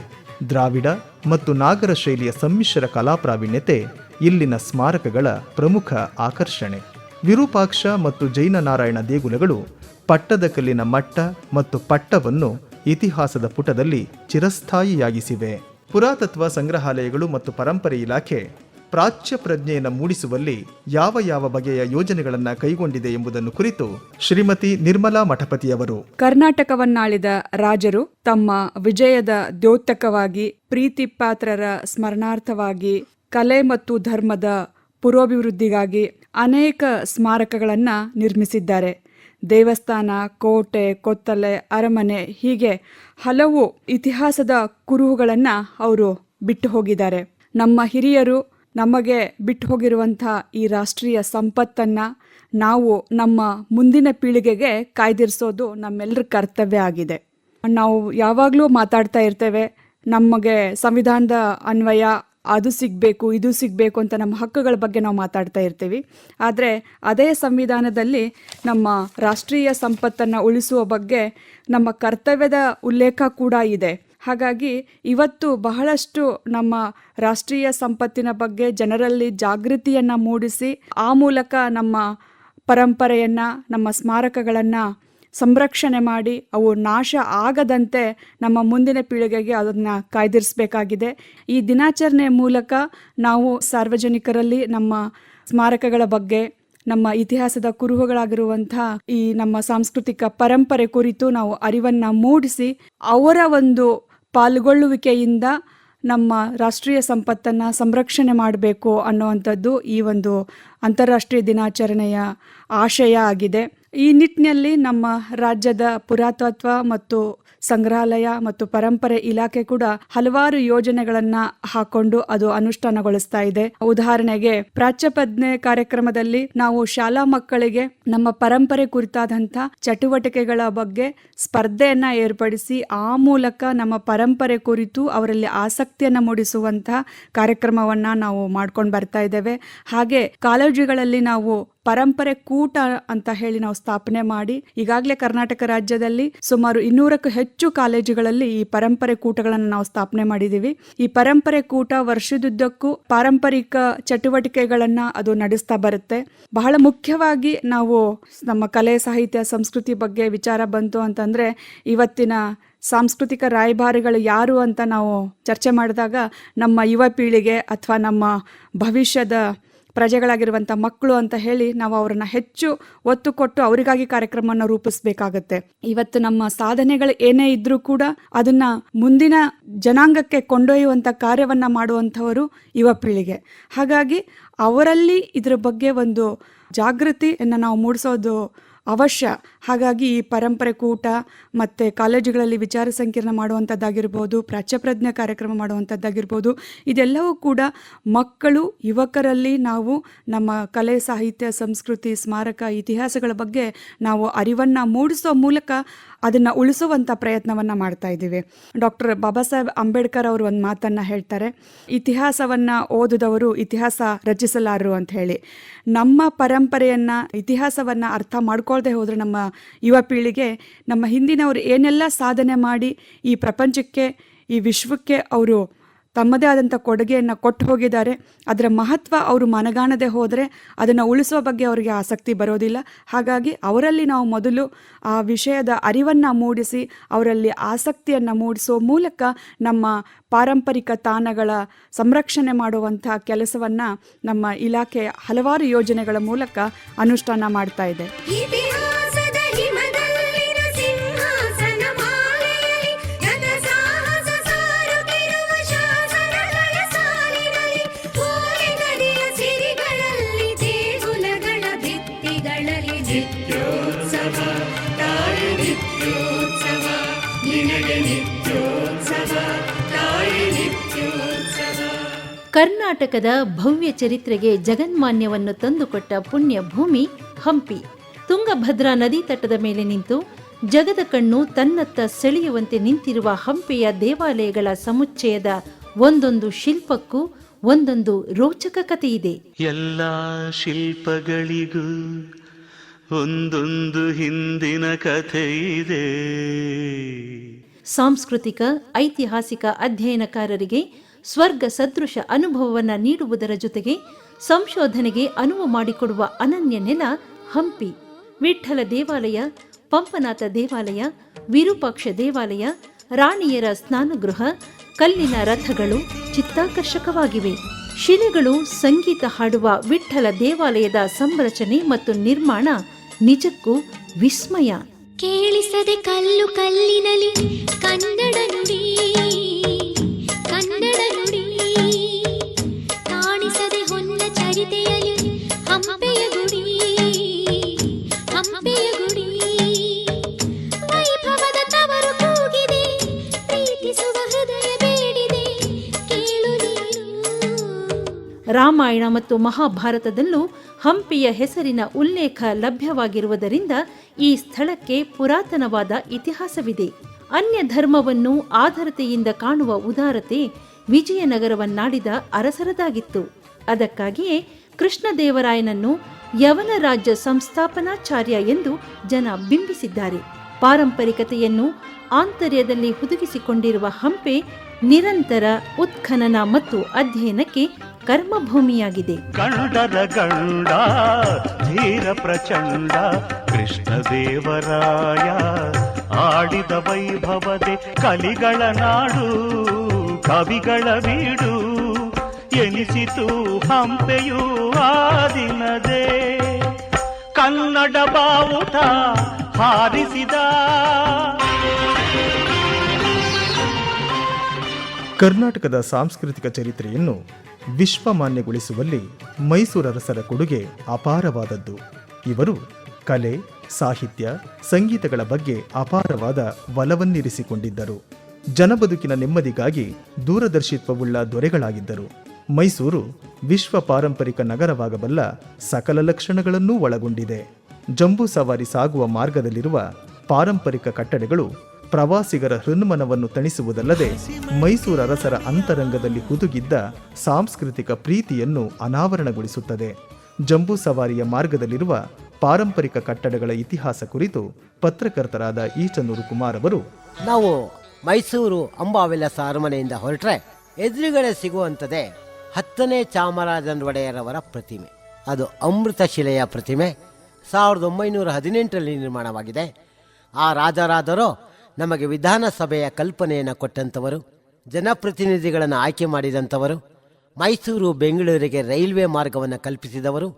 ದ್ರಾವಿಡ ಮತ್ತು ನಾಗರ ಶೈಲಿಯ ಸಮ್ಮಿಶ್ರ ಕಲಾಪ್ರಾವೀಣ್ಯತೆ ಇಲ್ಲಿನ ಸ್ಮಾರಕಗಳ ಪ್ರಮುಖ ಆಕರ್ಷಣೆ. ವಿರೂಪಾಕ್ಷ ಮತ್ತು ಜೈನ ನಾರಾಯಣ ದೇಗುಲಗಳು ಪಟ್ಟದಕಲ್ಲಿನ ಮಟ್ಟ ಮತ್ತು ಪಟ್ಟವನ್ನು ಇತಿಹಾಸದ ಪುಟದಲ್ಲಿ ಚಿರಸ್ಥಾಯಿಯಾಗಿಸಿವೆ. ಪುರಾತತ್ವ ಸಂಗ್ರಹಾಲಯಗಳು ಮತ್ತು ಪರಂಪರೆ ಇಲಾಖೆ ಪ್ರಾಚ್ಯ ಪ್ರಜ್ಞೆಯನ್ನು ಮೂಡಿಸುವಲ್ಲಿ ಯಾವ ಯಾವ ಬಗೆಯ ಯೋಜನೆಗಳನ್ನು ಕೈಗೊಂಡಿದೆ ಎಂಬುದನ್ನು ಕುರಿತು ಶ್ರೀಮತಿ ನಿರ್ಮಲಾ ಮಠಪತಿಯವರು. ಕರ್ನಾಟಕವನ್ನಾಳಿದ ರಾಜರು ತಮ್ಮ ವಿಜಯದ ದ್ಯೋತಕವಾಗಿ, ಪ್ರೀತಿ ಪಾತ್ರರ ಸ್ಮರಣಾರ್ಥವಾಗಿ, ಕಲೆ ಮತ್ತು ಧರ್ಮದ ಪುರೋಭಿವೃದ್ಧಿಗಾಗಿ ಅನೇಕ ಸ್ಮಾರಕಗಳನ್ನು ನಿರ್ಮಿಸಿದ್ದಾರೆ. ದೇವಸ್ಥಾನ, ಕೋಟೆ, ಕೊತ್ತಲೆ, ಅರಮನೆ ಹೀಗೆ ಹಲವು ಇತಿಹಾಸದ ಕುರುಹುಗಳನ್ನು ಅವರು ಬಿಟ್ಟು ಹೋಗಿದ್ದಾರೆ. ನಮ್ಮ ಹಿರಿಯರು ನಮಗೆ ಬಿಟ್ಟು ಹೋಗಿರುವಂಥ ಈ ರಾಷ್ಟ್ರೀಯ ಸಂಪತ್ತನ್ನು ನಾವು ನಮ್ಮ ಮುಂದಿನ ಪೀಳಿಗೆಗೆ ಕಾಯ್ದಿರಿಸೋದು ನಮ್ಮೆಲ್ಲರ ಕರ್ತವ್ಯ ಆಗಿದೆ. ನಾವು ಯಾವಾಗಲೂ ಮಾತಾಡ್ತಾ ಇರ್ತೇವೆ, ನಮಗೆ ಸಂವಿಧಾನದ ಅನ್ವಯ ಅದು ಸಿಗಬೇಕು, ಇದು ಸಿಗಬೇಕು ಅಂತ ನಮ್ಮ ಹಕ್ಕುಗಳ ಬಗ್ಗೆ ನಾವು ಮಾತಾಡ್ತಾ ಇರ್ತೀವಿ. ಆದರೆ ಅದೇ ಸಂವಿಧಾನದಲ್ಲಿ ನಮ್ಮ ರಾಷ್ಟ್ರೀಯ ಸಂಪತ್ತನ್ನು ಉಳಿಸುವ ಬಗ್ಗೆ ನಮ್ಮ ಕರ್ತವ್ಯದ ಉಲ್ಲೇಖ ಕೂಡ ಇದೆ. ಹಾಗಾಗಿ ಇವತ್ತು ಬಹಳಷ್ಟು ನಮ್ಮ ರಾಷ್ಟ್ರೀಯ ಸಂಪತ್ತಿನ ಬಗ್ಗೆ ಜನರಲ್ಲಿ ಜಾಗೃತಿಯನ್ನು ಮೂಡಿಸಿ, ಆ ಮೂಲಕ ನಮ್ಮ ಪರಂಪರೆಯನ್ನು, ನಮ್ಮ ಸ್ಮಾರಕಗಳನ್ನು ಸಂರಕ್ಷಣೆ ಮಾಡಿ, ಅವು ನಾಶ ಆಗದಂತೆ ನಮ್ಮ ಮುಂದಿನ ಪೀಳಿಗೆಗೆ ಅದನ್ನು ಕಾಯ್ದಿರಿಸಬೇಕಾಗಿದೆ. ಈ ದಿನಾಚರಣೆ ಮೂಲಕ ನಾವು ಸಾರ್ವಜನಿಕರಲ್ಲಿ ನಮ್ಮ ಸ್ಮಾರಕಗಳ ಬಗ್ಗೆ, ನಮ್ಮ ಇತಿಹಾಸದ ಕುರುಹುಗಳಾಗಿರುವಂಥ ಈ ನಮ್ಮ ಸಾಂಸ್ಕೃತಿಕ ಪರಂಪರೆ ಕುರಿತು ನಾವು ಅರಿವನ್ನು ಮೂಡಿಸಿ, ಅವರ ಒಂದು ಪಾಲ್ಗೊಳ್ಳುವಿಕೆಯಿಂದ ನಮ್ಮ ರಾಷ್ಟ್ರೀಯ ಸಂಪತ್ತನ್ನು ಸಂರಕ್ಷಣೆ ಮಾಡಬೇಕು ಅನ್ನುವಂಥದ್ದು ಈ ಒಂದು ಅಂತಾರಾಷ್ಟ್ರೀಯ ದಿನಾಚರಣೆಯ ಆಶಯ ಆಗಿದೆ. ಈ ನಿಟ್ಟಿನಲ್ಲಿ ನಮ್ಮ ರಾಜ್ಯದ ಪುರಾತತ್ವ ಮತ್ತು ಸಂಗ್ರಹಾಲಯ ಮತ್ತು ಪರಂಪರೆ ಇಲಾಖೆ ಕೂಡ ಹಲವಾರು ಯೋಜನೆಗಳನ್ನ ಹಾಕೊಂಡು ಅದು ಅನುಷ್ಠಾನಗೊಳಿಸ್ತಾ ಇದೆ. ಉದಾಹರಣೆಗೆ ಪ್ರಾಚ್ಯಪ್ರಜ್ಞೆ ಕಾರ್ಯಕ್ರಮದಲ್ಲಿ ನಾವು ಶಾಲಾ ಮಕ್ಕಳಿಗೆ ನಮ್ಮ ಪರಂಪರೆ ಕುರಿತಾದಂಥ ಚಟುವಟಿಕೆಗಳ ಬಗ್ಗೆ ಸ್ಪರ್ಧೆಯನ್ನ ಏರ್ಪಡಿಸಿ ಆ ಮೂಲಕ ನಮ್ಮ ಪರಂಪರೆ ಕುರಿತು ಅವರಲ್ಲಿ ಆಸಕ್ತಿಯನ್ನ ಮೂಡಿಸುವಂತಹ ಕಾರ್ಯಕ್ರಮವನ್ನ ನಾವು ಮಾಡ್ಕೊಂಡು ಬರ್ತಾ ಇದ್ದೇವೆ. ಹಾಗೆ ಕಾಲೇಜುಗಳಲ್ಲಿ ನಾವು ಪರಂಪರೆ ಕೂಟ ಅಂತ ಹೇಳಿ ನಾವು ಸ್ಥಾಪನೆ ಮಾಡಿ, ಈಗಾಗಲೇ ಕರ್ನಾಟಕ ರಾಜ್ಯದಲ್ಲಿ ಸುಮಾರು ಇನ್ನೂರಕ್ಕೂ ಹೆಚ್ಚು ಕಾಲೇಜುಗಳಲ್ಲಿ ಈ ಪರಂಪರೆ ಕೂಟಗಳನ್ನು ನಾವು ಸ್ಥಾಪನೆ ಮಾಡಿದ್ದೀವಿ. ಈ ಪರಂಪರೆ ಕೂಟ ವರ್ಷದುದ್ದಕ್ಕೂ ಪಾರಂಪರಿಕ ಚಟುವಟಿಕೆಗಳನ್ನ ಅದು ನಡೆಸ್ತಾ ಬರುತ್ತೆ. ಬಹಳ ಮುಖ್ಯವಾಗಿ ನಾವು ನಮ್ಮ ಕಲೆ, ಸಾಹಿತ್ಯ, ಸಂಸ್ಕೃತಿ ಬಗ್ಗೆ ವಿಚಾರ ಬಂತು ಅಂತಂದ್ರೆ, ಇವತ್ತಿನ ಸಾಂಸ್ಕೃತಿಕ ರಾಯಭಾರಿಗಳು ಯಾರು ಅಂತ ನಾವು ಚರ್ಚೆ ಮಾಡಿದಾಗ ನಮ್ಮ ಯುವ ಪೀಳಿಗೆ ಅಥವಾ ನಮ್ಮ ಭವಿಷ್ಯದ ಪ್ರಜೆಗಳಾಗಿರುವಂಥ ಮಕ್ಕಳು ಅಂತ ಹೇಳಿ ನಾವು ಅವರನ್ನ ಹೆಚ್ಚು ಒತ್ತು ಕೊಟ್ಟು ಅವರಿಗಾಗಿ ಕಾರ್ಯಕ್ರಮವನ್ನು ರೂಪಿಸಬೇಕಾಗತ್ತೆ. ಇವತ್ತು ನಮ್ಮ ಸಾಧನೆಗಳು ಏನೇ ಇದ್ರೂ ಕೂಡ ಅದನ್ನ ಮುಂದಿನ ಜನಾಂಗಕ್ಕೆ ಕೊಂಡೊಯ್ಯುವಂಥ ಕಾರ್ಯವನ್ನ ಮಾಡುವಂಥವರು ಯುವ ಪೀಳಿಗೆ. ಹಾಗಾಗಿ ಅವರಲ್ಲಿ ಇದರ ಬಗ್ಗೆ ಒಂದು ಜಾಗೃತಿಯನ್ನು ನಾವು ಮೂಡಿಸೋದು ಅವಶ್ಯ. ಹಾಗಾಗಿ ಈ ಪರಂಪರೆ ಕೂಟ ಮತ್ತು ಕಾಲೇಜುಗಳಲ್ಲಿ ವಿಚಾರ ಸಂಕಿರಣ ಮಾಡುವಂಥದ್ದಾಗಿರ್ಬೋದು ಪ್ರಾಚ್ಯಪ್ರಜ್ಞೆ ಕಾರ್ಯಕ್ರಮ ಮಾಡುವಂಥದ್ದಾಗಿರ್ಬೋದು ಇದೆಲ್ಲವೂ ಕೂಡ ಮಕ್ಕಳು, ಯುವಕರಲ್ಲಿ ನಾವು ನಮ್ಮ ಕಲೆ, ಸಾಹಿತ್ಯ, ಸಂಸ್ಕೃತಿ, ಸ್ಮಾರಕ, ಇತಿಹಾಸಗಳ ಬಗ್ಗೆ ನಾವು ಅರಿವನ್ನು ಮೂಡಿಸೋ ಮೂಲಕ ಅದನ್ನು ಉಳಿಸುವಂಥ ಪ್ರಯತ್ನವನ್ನು ಮಾಡ್ತಾ ಇದ್ದೀವಿ. ಡಾಕ್ಟರ್ ಬಾಬಾ ಸಾಹೇಬ್ ಅಂಬೇಡ್ಕರ್ ಅವರು ಒಂದು ಮಾತನ್ನು ಹೇಳ್ತಾರೆ. ಇತಿಹಾಸವನ್ನು ಓದುದವರು ಇತಿಹಾಸ ರಚಿಸಲಾರರು ಅಂತ ಹೇಳಿ. ನಮ್ಮ ಪರಂಪರೆಯನ್ನು, ಇತಿಹಾಸವನ್ನು ಅರ್ಥ ಮಾಡ್ಕೊಳ್ದೆ ಹೋದರೆ ನಮ್ಮ ಯುವ ಪೀಳಿಗೆ, ನಮ್ಮ ಹಿಂದಿನವರು ಏನೆಲ್ಲ ಸಾಧನೆ ಮಾಡಿ ಈ ಪ್ರಪಂಚಕ್ಕೆ, ಈ ವಿಶ್ವಕ್ಕೆ ಅವರು ತಮ್ಮದೇ ಆದಂಥ ಕೊಡುಗೆಯನ್ನು ಕೊಟ್ಟು ಹೋಗಿದ್ದಾರೆ. ಅದರ ಮಹತ್ವ ಅವರು ಮನಗಾಣದೆ ಹೋದರೆ ಅದನ್ನು ಉಳಿಸುವ ಬಗ್ಗೆ ಅವರಿಗೆ ಆಸಕ್ತಿ ಬರೋದಿಲ್ಲ. ಹಾಗಾಗಿ ಅವರಲ್ಲಿ ನಾವು ಮೊದಲು ಆ ವಿಷಯದ ಅರಿವನ್ನು ಮೂಡಿಸಿ, ಅವರಲ್ಲಿ ಆಸಕ್ತಿಯನ್ನು ಮೂಡಿಸೋ ಮೂಲಕ ನಮ್ಮ ಪಾರಂಪರಿಕ ತಾಣಗಳ ಸಂರಕ್ಷಣೆ ಮಾಡುವಂಥ ಕೆಲಸವನ್ನು ನಮ್ಮ ಇಲಾಖೆ ಹಲವಾರು ಯೋಜನೆಗಳ ಮೂಲಕ ಅನುಷ್ಠಾನ ಮಾಡ್ತಾ ಇದೆ. ಕರ್ನಾಟಕದ ಭವ್ಯ ಚರಿತ್ರೆಗೆ ಜಗನ್ಮಾನ್ಯವನ್ನು ತಂದುಕೊಟ್ಟ ಪುಣ್ಯ ಭೂಮಿ ಹಂಪಿ. ತುಂಗಭದ್ರಾ ನದಿ ತಟದ ಮೇಲೆ ನಿಂತು ಜಗದ ಕಣ್ಣು ತನ್ನತ್ತ ಸೆಳೆಯುವಂತೆ ನಿಂತಿರುವ ಹಂಪಿಯ ದೇವಾಲಯಗಳ ಸಮುಚ್ಚಯದ ಒಂದೊಂದು ಶಿಲ್ಪಕ್ಕೂ ಒಂದೊಂದು ರೋಚಕ ಕಥೆಯಿದೆ. ಎಲ್ಲ ಶಿಲ್ಪಗಳಿಗೂ ಒಂದೊಂದು ಹಿಂದಿನ ಕಥೆ ಇದೆ ಸಾಂಸ್ಕೃತಿಕ ಐತಿಹಾಸಿಕ ಅಧ್ಯಯನಕಾರರಿಗೆ ಸ್ವರ್ಗ ಸದೃಶ ಅನುಭವವನ್ನು ನೀಡುವುದರ ಜೊತೆಗೆ ಸಂಶೋಧನೆಗೆ ಅನುವು ಮಾಡಿಕೊಡುವ ಅನನ್ಯ ನೆಲ ಹಂಪಿ. ವಿಠ್ಠಲ ದೇವಾಲಯ, ಪಂಪನಾಥ ದೇವಾಲಯ, ವಿರೂಪಾಕ್ಷ ದೇವಾಲಯ, ರಾಣಿಯರ ಸ್ನಾನಗೃಹ, ಕಲ್ಲಿನ ರಥಗಳು ಚಿತ್ತಾಕರ್ಷಕವಾಗಿವೆ. ಶಿಲೆಗಳು ಸಂಗೀತ ಹಾಡುವ ವಿಠ್ಠಲ ದೇವಾಲಯದ ಸಂರಚನೆ ಮತ್ತು ನಿರ್ಮಾಣ ನಿಜಕ್ಕೂ ವಿಸ್ಮಯ. ಕೇಳಿಸದೆ ಕಲ್ಲು ಕಲ್ಲಿನಲ್ಲಿ ಕನ್ನಡ ನುಡಿ ರಾಮಾಯಣ ಮತ್ತು ಮಹಾಭಾರತದಲ್ಲೂ ಹಂಪಿಯ ಹೆಸರಿನ ಉಲ್ಲೇಖ ಲಭ್ಯವಾಗಿರುವುದರಿಂದ ಈ ಸ್ಥಳಕ್ಕೆ ಪುರಾತನವಾದ ಇತಿಹಾಸವಿದೆ. ಅನ್ಯ ಧರ್ಮವನ್ನು ಆಧಾರತೆಯಿಂದ ಕಾಣುವ ಉದಾರತೆ ವಿಜಯನಗರವನ್ನಾಡಿದ ಅರಸರದಾಗಿತ್ತು. ಅದಕ್ಕಾಗಿಯೇ ಕೃಷ್ಣದೇವರಾಯನನ್ನು ಯವನ ರಾಜ್ಯ ಸಂಸ್ಥಾಪನಾಚಾರ್ಯ ಎಂದು ಜನ ಬಿಂಬಿಸಿದ್ದಾರೆ. ಪಾರಂಪರಿಕತೆಯನ್ನು ಆಂತರ್ಯದಲ್ಲಿ ಹುದುಗಿಸಿಕೊಂಡಿರುವ ಹಂಪೆ ನಿರಂತರ ಉತ್ಖನನ ಮತ್ತು ಅಧ್ಯಯನಕ್ಕೆ ಕರ್ಮಭೂಮಿಯಾಗಿದೆ. ಗಂಡರ ಗಂಡ ಧೀರ ಪ್ರಚಂಡ ಕೃಷ್ಣದೇವರಾಯ ಆಡಿದ ವೈಭವದೆ ಕಲಿಗಳ ನಾಡು ಕವಿಗಳ ಬೀಡು ಎನಿಸಿತು ಹಂಪೆಯೂ ಆದಿನದೆ ದಿನದೇ. ಕನ್ನಡ ಬಾವುಟ ಹಾರಿಸಿದ. ಕರ್ನಾಟಕದ ಸಾಂಸ್ಕೃತಿಕ ಚರಿತ್ರೆಯನ್ನು ವಿಶ್ವಮಾನ್ಯಗೊಳಿಸುವಲ್ಲಿ ಮೈಸೂರರಸರ ಕೊಡುಗೆ ಅಪಾರವಾದದ್ದು. ಇವರು ಕಲೆ, ಸಾಹಿತ್ಯ, ಸಂಗೀತಗಳ ಬಗ್ಗೆ ಅಪಾರವಾದ ಒಲವನ್ನಿರಿಸಿಕೊಂಡಿದ್ದರು. ಜನಬದುಕಿನ ನೆಮ್ಮದಿಗಾಗಿ ದೂರದರ್ಶಿತ್ವವುಳ್ಳ ದೊರೆಗಳಾಗಿದ್ದರು. ಮೈಸೂರು ವಿಶ್ವ ಪಾರಂಪರಿಕ ನಗರವಾಗಬಲ್ಲ ಸಕಲ ಲಕ್ಷಣಗಳನ್ನೂ ಒಳಗೊಂಡಿದೆ. ಜಂಬೂ ಸವಾರಿ ಸಾಗುವ ಮಾರ್ಗದಲ್ಲಿರುವ ಪಾರಂಪರಿಕ ಕಟ್ಟಡಗಳು ಪ್ರವಾಸಿಗರ ಹೃನ್ಮನವನ್ನು ತಣಿಸುವುದಲ್ಲದೆ ಮೈಸೂರು ಅರಸರ ಅಂತರಂಗದಲ್ಲಿ ಹುದುಗಿದ್ದ ಸಾಂಸ್ಕೃತಿಕ ಪ್ರೀತಿಯನ್ನು ಅನಾವರಣಗೊಳಿಸುತ್ತದೆ. ಜಂಬೂ ಸವಾರಿಯ ಮಾರ್ಗದಲ್ಲಿರುವ ಪಾರಂಪರಿಕ ಕಟ್ಟಡಗಳ ಇತಿಹಾಸ ಕುರಿತು ಪತ್ರಕರ್ತರಾದ ಈಚನೂರು ಕುಮಾರ್ ಅವರು, ನಾವು ಮೈಸೂರು ಅಂಬಾವಿಲಾಸ ಅರಮನೆಯಿಂದ ಹೊರಟ್ರೆ ಎದುರುಗಡೆ ಸಿಗುವಂಥದ್ದೇ ಹತ್ತನೇ ಚಾಮರಾಜನ ಒಡೆಯರವರ ಪ್ರತಿಮೆ. ಅದು ಅಮೃತ ಶಿಲೆಯ ಪ್ರತಿಮೆ. ಸಾವಿರದ ಒಂಬೈನೂರ ಹದಿನೆಂಟರಲ್ಲಿ ನಿರ್ಮಾಣವಾಗಿದೆ. ಆ ರಾಜರಾದರೂ ನಮಗೆ ವಿಧಾನಸಭೆಯ ಕಲ್ಪನೆಯನ್ನು ಕೊಟ್ಟಂಥವರು, ಜನಪ್ರತಿನಿಧಿಗಳನ್ನು ಆಯ್ಕೆ ಮಾಡಿದಂಥವರು, ಮೈಸೂರು, ಬೆಂಗಳೂರಿಗೆ ರೈಲ್ವೆ ಮಾರ್ಗವನ್ನು ಕಲ್ಪಿಸಿದವರು,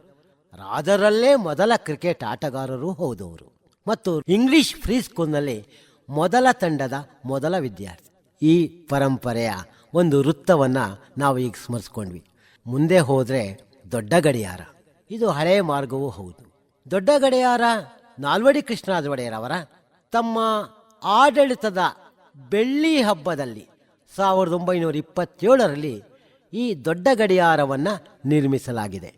ರಾಜರಲ್ಲೇ ಮೊದಲ ಕ್ರಿಕೆಟ್ ಆಟಗಾರರು ಹೌದವರು. ಮತ್ತು ಇಂಗ್ಲಿಷ್ ಫ್ರೀ ಸ್ಕೂಲ್ನಲ್ಲಿ ಮೊದಲ ತಂಡದ ಮೊದಲ ವಿದ್ಯಾರ್ಥಿ. ಈ ಪರಂಪರೆಯ ಒಂದು ವೃತ್ತವನ್ನು ನಾವು ಈಗ ಸ್ಮರಿಸ್ಕೊಂಡ್ವಿ. ಮುಂದೆ ಹೋದರೆ ದೊಡ್ಡ ಗಡಿಯಾರ. ಇದು ಹಳೆಯ ಮಾರ್ಗವೂ ಹೌದು. ದೊಡ್ಡ ಗಡಿಯಾರ ನಾಲ್ವಡಿ ಕೃಷ್ಣರಾಜ ಒಡೆಯರವರ ತಮ್ಮ ಆಡಳಿತದ ಬೆಳ್ಳಿ ಹಬ್ಬದಲ್ಲಿ ಸಾವಿರದ ಒಂಬೈನೂರ ಇಪ್ಪತ್ತೇಳರಲ್ಲಿ ಈ ದೊಡ್ಡ ಗಡಿಯಾರವನ್ನು ನಿರ್ಮಿಸಲಾಗಿದೆ.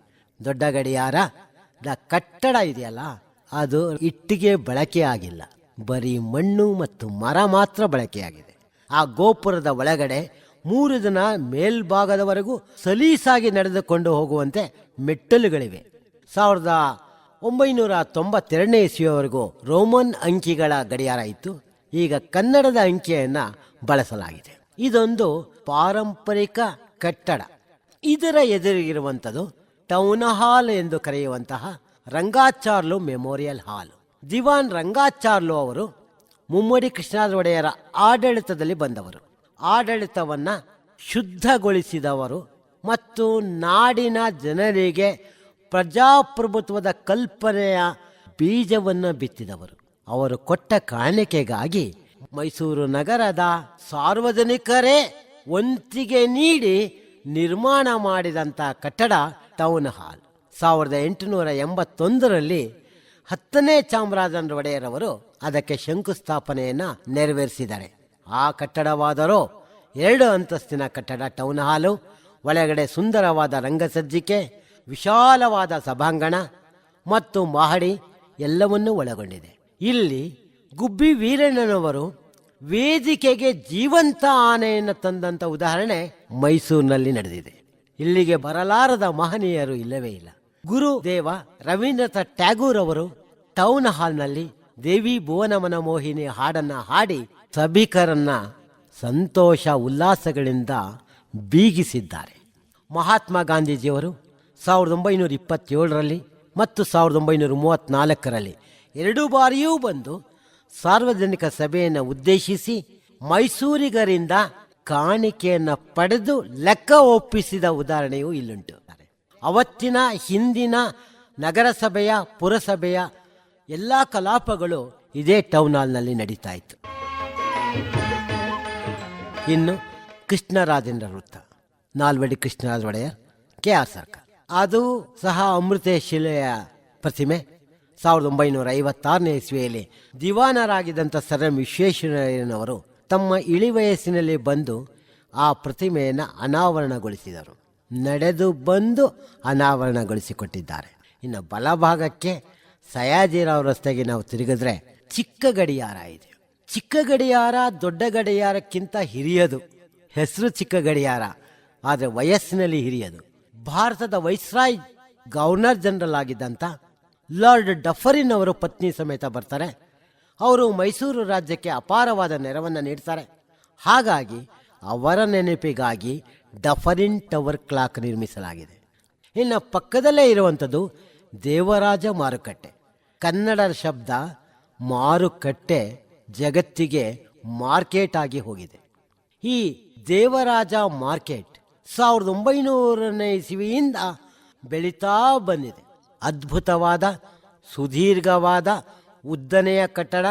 ದೊಡ್ಡ ಗಡಿಯಾರದ ಕಟ್ಟಡ ಇದೆಯಲ್ಲ, ಅದು ಇಟ್ಟಿಗೆ ಬಳಕೆಯಾಗಿಲ್ಲ ಬರೀ ಮಣ್ಣು ಮತ್ತು ಮರ ಮಾತ್ರ ಬಳಕೆಯಾಗಿದೆ. ಆ ಗೋಪುರದ ಒಳಗಡೆ ಮೂರು ದಿನ ಮೇಲ್ಭಾಗದವರೆಗೂ ಸಲೀಸಾಗಿ ನಡೆದುಕೊಂಡು ಹೋಗುವಂತೆ ಮೆಟ್ಟಲುಗಳಿವೆ. ಸಾವಿರದ ಒಂಬೈನೂರ ತೊಂಬತ್ತೆರಡನೇ ಇಸ್ವಿಯವರೆಗೂ ರೋಮನ್ ಅಂಕಿಗಳ ಗಡಿಯಾರ ಇತ್ತು. ಈಗ ಕನ್ನಡದ ಅಂಚೆಯನ್ನು ಬಳಸಲಾಗಿದೆ. ಇದೊಂದು ಪಾರಂಪರಿಕ ಕಟ್ಟಡ. ಇದರ ಎದುರಿಗಿರುವಂಥದ್ದು ಟೌನ್ ಹಾಲ್ ಎಂದು ಕರೆಯುವಂತಹ ರಂಗಾಚಾರ್ಲು ಮೆಮೋರಿಯಲ್ ಹಾಲ್. ದಿವಾನ್ ರಂಗಾಚಾರ್ಲು ಅವರು ಮುಮ್ಮಡಿ ಕೃಷ್ಣರಾಜ ಒಡೆಯರ ಆಡಳಿತದಲ್ಲಿ ಬಂದವರು. ಆಡಳಿತವನ್ನ ಶುದ್ಧಗೊಳಿಸಿದವರು ಮತ್ತು ನಾಡಿನ ಜನರಿಗೆ ಪ್ರಜಾಪ್ರಭುತ್ವದ ಕಲ್ಪನೆಯ ಬೀಜವನ್ನು ಬಿತ್ತಿದವರು. ಅವರು ಕೊಟ್ಟ ಕಾಣಿಕೆಗಾಗಿ ಮೈಸೂರು ನಗರದ ಸಾರ್ವಜನಿಕರೇ ಒಂತಿಗೆ ನೀಡಿ ನಿರ್ಮಾಣ ಮಾಡಿದಂಥ ಕಟ್ಟಡ ಟೌನ್ ಹಾಲ್. ಸಾವಿರದ ಎಂಟುನೂರ ಎಂಬತ್ತೊಂದರಲ್ಲಿ ಹತ್ತನೇ ಚಾಮರಾಜನ ಒಡೆಯರವರು ಅದಕ್ಕೆ ಶಂಕುಸ್ಥಾಪನೆಯನ್ನು ನೆರವೇರಿಸಿದ್ದಾರೆ. ಆ ಕಟ್ಟಡವಾದರೂ ಎರಡು ಅಂತಸ್ತಿನ ಕಟ್ಟಡ ಟೌನ್ ಹಾಲು, ಒಳಗಡೆ ಸುಂದರವಾದ ರಂಗಸಜ್ಜಿಕೆ, ವಿಶಾಲವಾದ ಸಭಾಂಗಣ ಮತ್ತು ಮಹಡಿ ಎಲ್ಲವನ್ನೂ ಒಳಗೊಂಡಿದೆ. ಇಲ್ಲಿ ಗುಬ್ಬಿ ವೀರಣ್ಣನವರು ವೇದಿಕೆಗೆ ಜೀವಂತ ಆನೆಯನ್ನು ತಂದಂಥ ಉದಾಹರಣೆ ಮೈಸೂರಿನಲ್ಲಿ ನಡೆದಿದೆ. ಇಲ್ಲಿಗೆ ಬರಲಾರದ ಮಹನೀಯರು ಇಲ್ಲವೇ ಇಲ್ಲ. ಗುರುದೇವ ರವೀಂದ್ರನಾಥ ಟ್ಯಾಗೂರ್ ಅವರು ಟೌನ್ ಹಾಲ್ನಲ್ಲಿ ದೇವಿ ಭುವನಮನ ಮೋಹಿನಿ ಹಾಡನ್ನ ಹಾಡಿ ಸಭಿಕರನ್ನ ಸಂತೋಷ ಉಲ್ಲಾಸಗಳಿಂದ ಬೀಗಿಸಿದ್ದಾರೆ. ಮಹಾತ್ಮ ಗಾಂಧೀಜಿಯವರು ಸಾವಿರದ ಒಂಬೈನೂರ ಇಪ್ಪತ್ತೇಳರಲ್ಲಿ ಮತ್ತು ಸಾವಿರದ ಒಂಬೈನೂರ ಮೂವತ್ತ್ನಾಲ್ಕರಲ್ಲಿ ಎರಡೂ ಬಾರಿಯೂ ಬಂದು ಸಾರ್ವಜನಿಕ ಸಭೆಯನ್ನು ಉದ್ದೇಶಿಸಿ ಮೈಸೂರಿಗರಿಂದ ಕಾಣಿಕೆಯನ್ನು ಪಡೆದು ಲೆಕ್ಕ ಒಪ್ಪಿಸಿದ ಉದಾಹರಣೆಯೂ ಇಲ್ಲುಂಟು. ಅವತ್ತಿನ ಹಿಂದಿನ ನಗರಸಭೆಯ, ಪುರಸಭೆಯ ಎಲ್ಲ ಕಲಾಪಗಳು ಇದೇ ಟೌನ್ ಹಾಲ್ನಲ್ಲಿ ನಡೀತಾ ಇತ್ತು. ಇನ್ನು ಕೃಷ್ಣರಾಜೇಂದ್ರ ವೃತ್ತ, ನಾಲ್ವಡಿ ಕೃಷ್ಣರಾಜ ಒಡೆಯರ್ ಕೆ ಆರ್ ಸರ್ಕಾರ ಅದು ಸಹ ಅಮೃತೇಶಿಲೆಯ ಪ್ರತಿಮೆ. ಸಾವಿರದ ಒಂಬೈನೂರ ಐವತ್ತಾರನೇ ಇಸ್ವಿಯಲ್ಲಿ ದಿವಾನರಾಗಿದ್ದಂಥ ಸರ್ ಎಂ ವಿಶ್ವೇಶ್ವರಯ್ಯನವರು ತಮ್ಮ ಇಳಿ ವಯಸ್ಸಿನಲ್ಲಿ ಬಂದು ಆ ಪ್ರತಿಮೆಯನ್ನು ಅನಾವರಣಗೊಳಿಸಿದರು. ನಡೆದು ಬಂದು ಅನಾವರಣಗೊಳಿಸಿಕೊಟ್ಟಿದ್ದಾರೆ. ಇನ್ನು ಬಲಭಾಗಕ್ಕೆ ಸಯಾಜಿರಾವ್ ರಸ್ತೆಗೆ ನಾವು ತಿರುಗಿದ್ರೆ ಚಿಕ್ಕ ಗಡಿಯಾರ ಇದೆ. ಚಿಕ್ಕ ಗಡಿಯಾರ ದೊಡ್ಡ ಗಡಿಯಾರಕ್ಕಿಂತ ಹಿರಿಯದು. ಹೆಸರು ಚಿಕ್ಕ ಗಡಿಯಾರ, ಆದರೆ ವಯಸ್ಸಿನಲ್ಲಿ ಹಿರಿಯದು. ಭಾರತದ ವೈಸ್ರಾಯ್ ಗವರ್ನರ್ ಜನರಲ್ ಆಗಿದ್ದಂಥ ಲಾರ್ಡ್ ಡಫರಿನ್ ಅವರು ಪತ್ನಿ ಸಮೇತ ಬರ್ತಾರೆ. ಅವರು ಮೈಸೂರು ರಾಜ್ಯಕ್ಕೆ ಅಪಾರವಾದ ನೆರವನ್ನು ನೀಡ್ತಾರೆ. ಹಾಗಾಗಿ ಅವರ ನೆನಪಿಗಾಗಿ ಡಫರಿನ್ ಟವರ್ ಕ್ಲಾಕ್ ನಿರ್ಮಿಸಲಾಗಿದೆ. ಇನ್ನು ಪಕ್ಕದಲ್ಲೇ ಇರುವಂಥದ್ದು ದೇವರಾಜ ಮಾರುಕಟ್ಟೆ. ಕನ್ನಡ ಶಬ್ದ ಮಾರುಕಟ್ಟೆ ಜಗತ್ತಿಗೆ ಮಾರ್ಕೆಟ್ ಆಗಿ ಹೋಗಿದೆ. ಈ ದೇವರಾಜ ಮಾರ್ಕೆಟ್ ಸಾವಿರದ ಒಂಬೈನೂರನೇ ಇಸವಿಯಿಂದ ಬೆಳೀತಾ ಬಂದಿದೆ. ಅದ್ಭುತವಾದ, ಸುದೀರ್ಘವಾದ, ಉದ್ದನೆಯ ಕಟ್ಟಡ,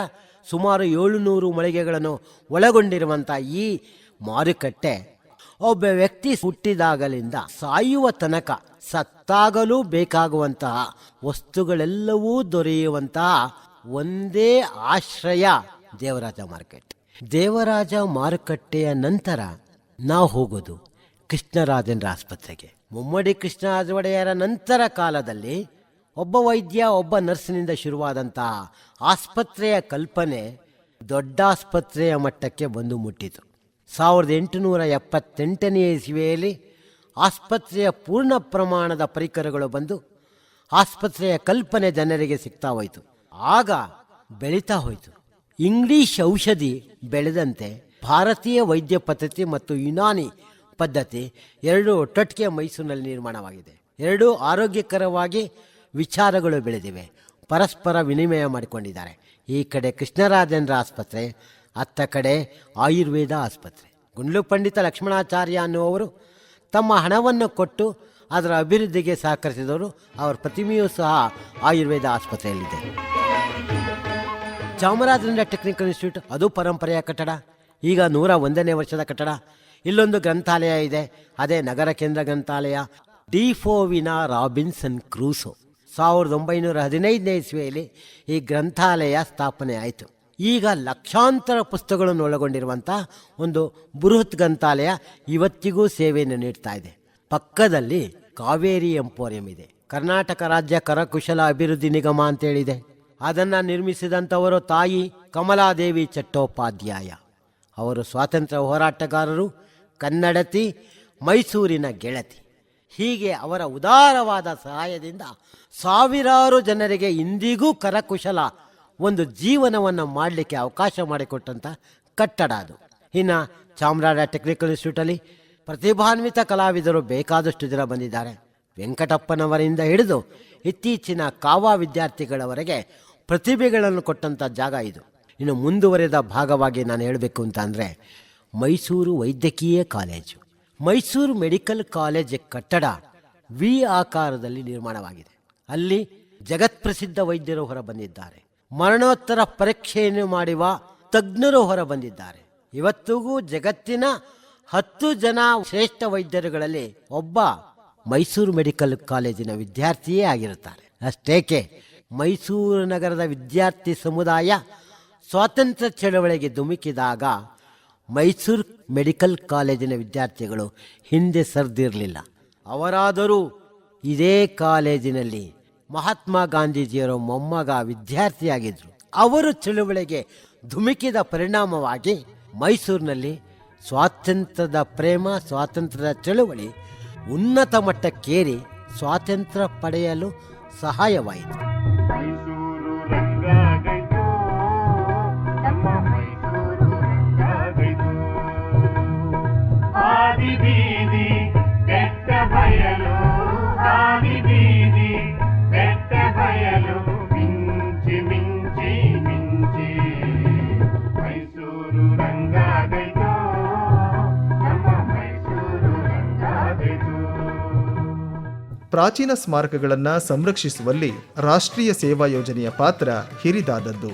ಸುಮಾರು ಏಳುನೂರು ಮಳಿಗೆಗಳನ್ನು ಒಳಗೊಂಡಿರುವಂಥ ಈ ಮಾರುಕಟ್ಟೆ, ಒಬ್ಬ ವ್ಯಕ್ತಿ ಹುಟ್ಟಿದಾಗಲಿಂದ ಸಾಯುವ ತನಕ ಸತ್ತಾಗಲೂ ಬೇಕಾಗುವಂತಹ ವಸ್ತುಗಳೆಲ್ಲವೂ ದೊರೆಯುವಂತಹ ಒಂದೇ ಆಶ್ರಯ ದೇವರಾಜ ಮಾರ್ಕೆಟ್. ದೇವರಾಜ ಮಾರುಕಟ್ಟೆಯ ನಂತರ ನಾವು ಹೋಗೋದು ಕೃಷ್ಣರಾಜೇಂದ್ರ ಆಸ್ಪತ್ರೆಗೆ. ಮುಮ್ಮಡಿ ಕೃಷ್ಣರಾಜ ಒಡೆಯರ ನಂತರ ಕಾಲದಲ್ಲಿ ಒಬ್ಬ ವೈದ್ಯ, ಒಬ್ಬ ನರ್ಸ್ನಿಂದ ಶುರುವಾದಂತಹ ಆಸ್ಪತ್ರೆಯ ಕಲ್ಪನೆ ದೊಡ್ಡ ಆಸ್ಪತ್ರೆಯ ಮಟ್ಟಕ್ಕೆ ಬಂದು ಮುಟ್ಟಿತು. ಸಾವಿರದ ಎಂಟುನೂರ ಎಪ್ಪತ್ತೆಂಟನೇ ಇಸುವೆಯಲ್ಲಿ ಆಸ್ಪತ್ರೆಯ ಪೂರ್ಣ ಪ್ರಮಾಣದ ಪರಿಕರಗಳು ಬಂದು ಆಸ್ಪತ್ರೆಯ ಕಲ್ಪನೆ ಜನರಿಗೆ ಸಿಗ್ತಾ ಹೋಯಿತು. ಆಗ ಬೆಳೀತಾ ಹೋಯಿತು. ಇಂಗ್ಲಿಷ್ ಔಷಧಿ ಬೆಳೆದಂತೆ ಭಾರತೀಯ ವೈದ್ಯ ಪದ್ಧತಿ ಮತ್ತು ಯುನಾನಿ ಪದ್ಧತಿ ಎರಡು ಒಟ್ಟೊಟ್ಟಿಗೆ ಮೈಸೂರಿನಲ್ಲಿ ನಿರ್ಮಾಣವಾಗಿದೆ. ಎರಡೂ ಆರೋಗ್ಯಕರವಾಗಿ ವಿಚಾರಗಳು ಬೆಳೆದಿವೆ. ಪರಸ್ಪರ ವಿನಿಮಯ ಮಾಡಿಕೊಂಡಿದ್ದಾರೆ. ಈ ಕಡೆ ಕೃಷ್ಣರಾಜೇಂದ್ರ ಆಸ್ಪತ್ರೆ, ಅತ್ತ ಕಡೆ ಆಯುರ್ವೇದ ಆಸ್ಪತ್ರೆ. ಗುಂಡ್ಲು ಪಂಡಿತ ಲಕ್ಷ್ಮಣಾಚಾರ್ಯ ಅನ್ನುವರು ತಮ್ಮ ಹಣವನ್ನು ಕೊಟ್ಟು ಅದರ ಅಭಿವೃದ್ಧಿಗೆ ಸಹಕರಿಸಿದವರು. ಅವರ ಪ್ರತಿಮೆಯೂ ಸಹ ಆಯುರ್ವೇದ ಆಸ್ಪತ್ರೆಯಲ್ಲಿದೆ. ಚಾಮರಾಜೇಂದ್ರ ಟೆಕ್ನಿಕಲ್ ಇನ್ಸ್ಟಿಟ್ಯೂಟ್, ಅದು ಪರಂಪರೆಯ ಕಟ್ಟಡ. ಈಗ ನೂರ ಒಂದನೇ ವರ್ಷದ ಕಟ್ಟಡ. ಇಲ್ಲೊಂದು ಗ್ರಂಥಾಲಯ ಇದೆ. ಅದೇ ನಗರ ಕೇಂದ್ರ ಗ್ರಂಥಾಲಯ. ಡಿಫೋವಿನ ರಾಬಿನ್ಸನ್ ಕ್ರೂಸೋ. ಸಾವಿರದ ಒಂಬೈನೂರ ಹದಿನೈದನೇ ಇಸ್ವಿಯಲ್ಲಿ ಈ ಗ್ರಂಥಾಲಯ ಸ್ಥಾಪನೆ ಆಯಿತು. ಈಗ ಲಕ್ಷಾಂತರ ಪುಸ್ತಕಗಳನ್ನು ಒಳಗೊಂಡಿರುವಂಥ ಒಂದು ಬೃಹತ್ ಗ್ರಂಥಾಲಯ ಇವತ್ತಿಗೂ ಸೇವೆಯನ್ನು ನೀಡ್ತಾ ಇದೆ. ಪಕ್ಕದಲ್ಲಿ ಕಾವೇರಿ ಎಂಪೋರಿಯಂ ಇದೆ. ಕರ್ನಾಟಕ ರಾಜ್ಯ ಕರಕುಶಲ ಅಭಿವೃದ್ಧಿ ನಿಗಮ ಅಂತೇಳಿದೆ. ಅದನ್ನು ನಿರ್ಮಿಸಿದಂಥವರು ತಾಯಿ ಕಮಲಾದೇವಿ ಚಟ್ಟೋಪಾಧ್ಯಾಯ. ಅವರು ಸ್ವಾತಂತ್ರ್ಯ ಹೋರಾಟಗಾರರು, ಕನ್ನಡತಿ, ಮೈಸೂರಿನ ಗೆಳತಿ. ಹೀಗೆ ಅವರ ಉದಾರವಾದ ಸಹಾಯದಿಂದ ಸಾವಿರಾರು ಜನರಿಗೆ ಇಂದಿಗೂ ಕರಕುಶಲ ಒಂದು ಜೀವನವನ್ನು ಮಾಡಲಿಕ್ಕೆ ಅವಕಾಶ ಮಾಡಿಕೊಟ್ಟಂಥ ಕಟ್ಟಡ ಅದು. ಇನ್ನು ಚಾಮರಾಜ ಟೆಕ್ನಿಕಲ್ ಇನ್ಸ್ಟಿಟ್ಯೂಟಲ್ಲಿ ಪ್ರತಿಭಾನ್ವಿತ ಕಲಾವಿದರು ಬೇಕಾದಷ್ಟು ಜನ ಬಂದಿದ್ದಾರೆ. ವೆಂಕಟಪ್ಪನವರಿಂದ ಹಿಡಿದು ಇತ್ತೀಚಿನ ಕಾವಾ ವಿದ್ಯಾರ್ಥಿಗಳವರೆಗೆ ಪ್ರತಿಭೆಗಳನ್ನು ಕೊಟ್ಟಂಥ ಜಾಗ ಇದು. ಇನ್ನು ಮುಂದುವರೆದ ಭಾಗವಾಗಿ ನಾನು ಹೇಳಬೇಕು ಅಂತ ಅಂದರೆ ಮೈಸೂರು ವೈದ್ಯಕೀಯ ಕಾಲೇಜು. ಮೈಸೂರು ಮೆಡಿಕಲ್ ಕಾಲೇಜ್ ಕಟ್ಟಡ ವಿ ಆಕಾರದಲ್ಲಿ ನಿರ್ಮಾಣವಾಗಿದೆ. ಅಲ್ಲಿ ಜಗತ್ಪ್ರಸಿದ್ಧ ವೈದ್ಯರು ಹೊರ ಬಂದಿದ್ದಾರೆ ಮರಣೋತ್ತರ ಪರೀಕ್ಷೆಯನ್ನು ಮಾಡುವ ತಜ್ಞರು ಹೊರ ಬಂದಿದ್ದಾರೆ ಇವತ್ತಿಗೂ ಜಗತ್ತಿನ ಹತ್ತು ಜನ ಶ್ರೇಷ್ಠ ವೈದ್ಯರುಗಳಲ್ಲಿ ಒಬ್ಬ ಮೈಸೂರು ಮೆಡಿಕಲ್ ಕಾಲೇಜಿನ ವಿದ್ಯಾರ್ಥಿಯೇ ಆಗಿರುತ್ತಾರೆ. ಅಷ್ಟೇಕೆ, ಮೈಸೂರು ನಗರದ ವಿದ್ಯಾರ್ಥಿ ಸಮುದಾಯ ಸ್ವಾತಂತ್ರ್ಯ ಚಳವಳಿಗೆ ಧುಮುಕಿದಾಗ ಮೈಸೂರು ಮೆಡಿಕಲ್ ಕಾಲೇಜಿನ ವಿದ್ಯಾರ್ಥಿಗಳು ಹಿಂದೆ ಸರಿದಿರಲಿಲ್ಲ. ಅವರಾದರೂ ಇದೇ ಕಾಲೇಜಿನಲ್ಲಿ ಮಹಾತ್ಮ ಗಾಂಧೀಜಿಯವರ ಮೊಮ್ಮಗ ವಿದ್ಯಾರ್ಥಿಯಾಗಿದ್ದರು ಅವರು ಚಳುವಳಿಗೆ ಧುಮುಕಿದ ಪರಿಣಾಮವಾಗಿ ಮೈಸೂರಿನಲ್ಲಿ ಸ್ವಾತಂತ್ರ್ಯದ ಪ್ರೇಮ, ಸ್ವಾತಂತ್ರ್ಯದ ಚಳುವಳಿ ಉನ್ನತ ಮಟ್ಟಕ್ಕೇರಿ ಸ್ವಾತಂತ್ರ್ಯ ಪಡೆಯಲು ಸಹಾಯವಾಯಿತು. ಮೈಸೂರು ರಂಗಾದೈತು ನಮ್ಮ ಮೈಸೂರು ರಂಗಾಗೈತು ಪ್ರಾಚೀನ ಸ್ಮಾರಕಗಳನ್ನು ಸಂರಕ್ಷಿಸುವಲ್ಲಿ ರಾಷ್ಟ್ರೀಯ ಸೇವಾ ಯೋಜನೆಯ ಪಾತ್ರ ಹಿರಿದಾದದ್ದು.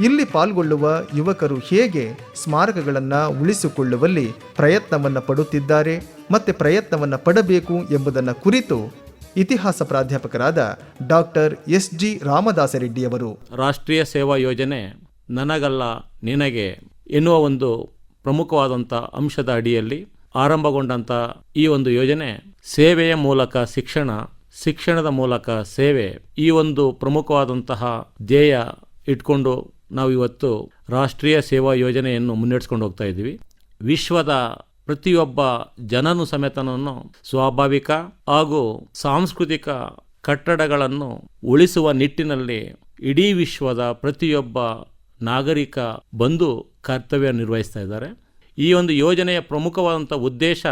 ಇಲ್ಲಿ ಪಾಲ್ಗೊಳ್ಳುವ ಯುವಕರು ಹೇಗೆ ಸ್ಮಾರಕಗಳನ್ನು ಉಳಿಸಿಕೊಳ್ಳುವಲ್ಲಿ ಪ್ರಯತ್ನವನ್ನು ಪಡುತ್ತಿದ್ದಾರೆ ಮತ್ತೆ ಪ್ರಯತ್ನವನ್ನು ಪಡಬೇಕು ಎಂಬುದನ್ನು ಕುರಿತು ಇತಿಹಾಸ ಪ್ರಾಧ್ಯಾಪಕರಾದ ಡಾಕ್ಟರ್ ಎಸ್ ಜಿ ರಾಮದಾಸರೆಡ್ಡಿಯವರು ರಾಷ್ಟ್ರೀಯ ಸೇವಾ ಯೋಜನೆ ನನಗಲ್ಲ, ನಿನಗೆ ಎನ್ನುವ ಒಂದು ಪ್ರಮುಖವಾದಂಥ ಅಂಶದ ಅಡಿಯಲ್ಲಿ ಆರಂಭಗೊಂಡಂಥ ಈ ಒಂದು ಯೋಜನೆ ಸೇವೆಯ ಮೂಲಕ ಶಿಕ್ಷಣ, ಶಿಕ್ಷಣದ ಮೂಲಕ ಸೇವೆ ಈ ಒಂದು ಪ್ರಮುಖವಾದಂತಹ ಧ್ಯೇಯ ಇಟ್ಕೊಂಡು ನಾವು ಇವತ್ತು ರಾಷ್ಟ್ರೀಯ ಸೇವಾ ಯೋಜನೆಯನ್ನು ಮುನ್ನಡೆಸ್ಕೊಂಡು ಹೋಗ್ತಾ ಇದ್ದೀವಿ. ವಿಶ್ವದ ಪ್ರತಿಯೊಬ್ಬ ಜನನು ಸಮೇತನನ್ನು ಸ್ವಾಭಾವಿಕ ಹಾಗೂ ಸಾಂಸ್ಕೃತಿಕ ಕಟ್ಟಡಗಳನ್ನು ಉಳಿಸುವ ನಿಟ್ಟಿನಲ್ಲಿ ಇಡೀ ವಿಶ್ವದ ಪ್ರತಿಯೊಬ್ಬ ನಾಗರಿಕ ಬಂದು ಕರ್ತವ್ಯ ನಿರ್ವಹಿಸ್ತಾ ಇದ್ದಾರೆ. ಈ ಒಂದು ಯೋಜನೆಯ ಪ್ರಮುಖವಾದಂಥ ಉದ್ದೇಶ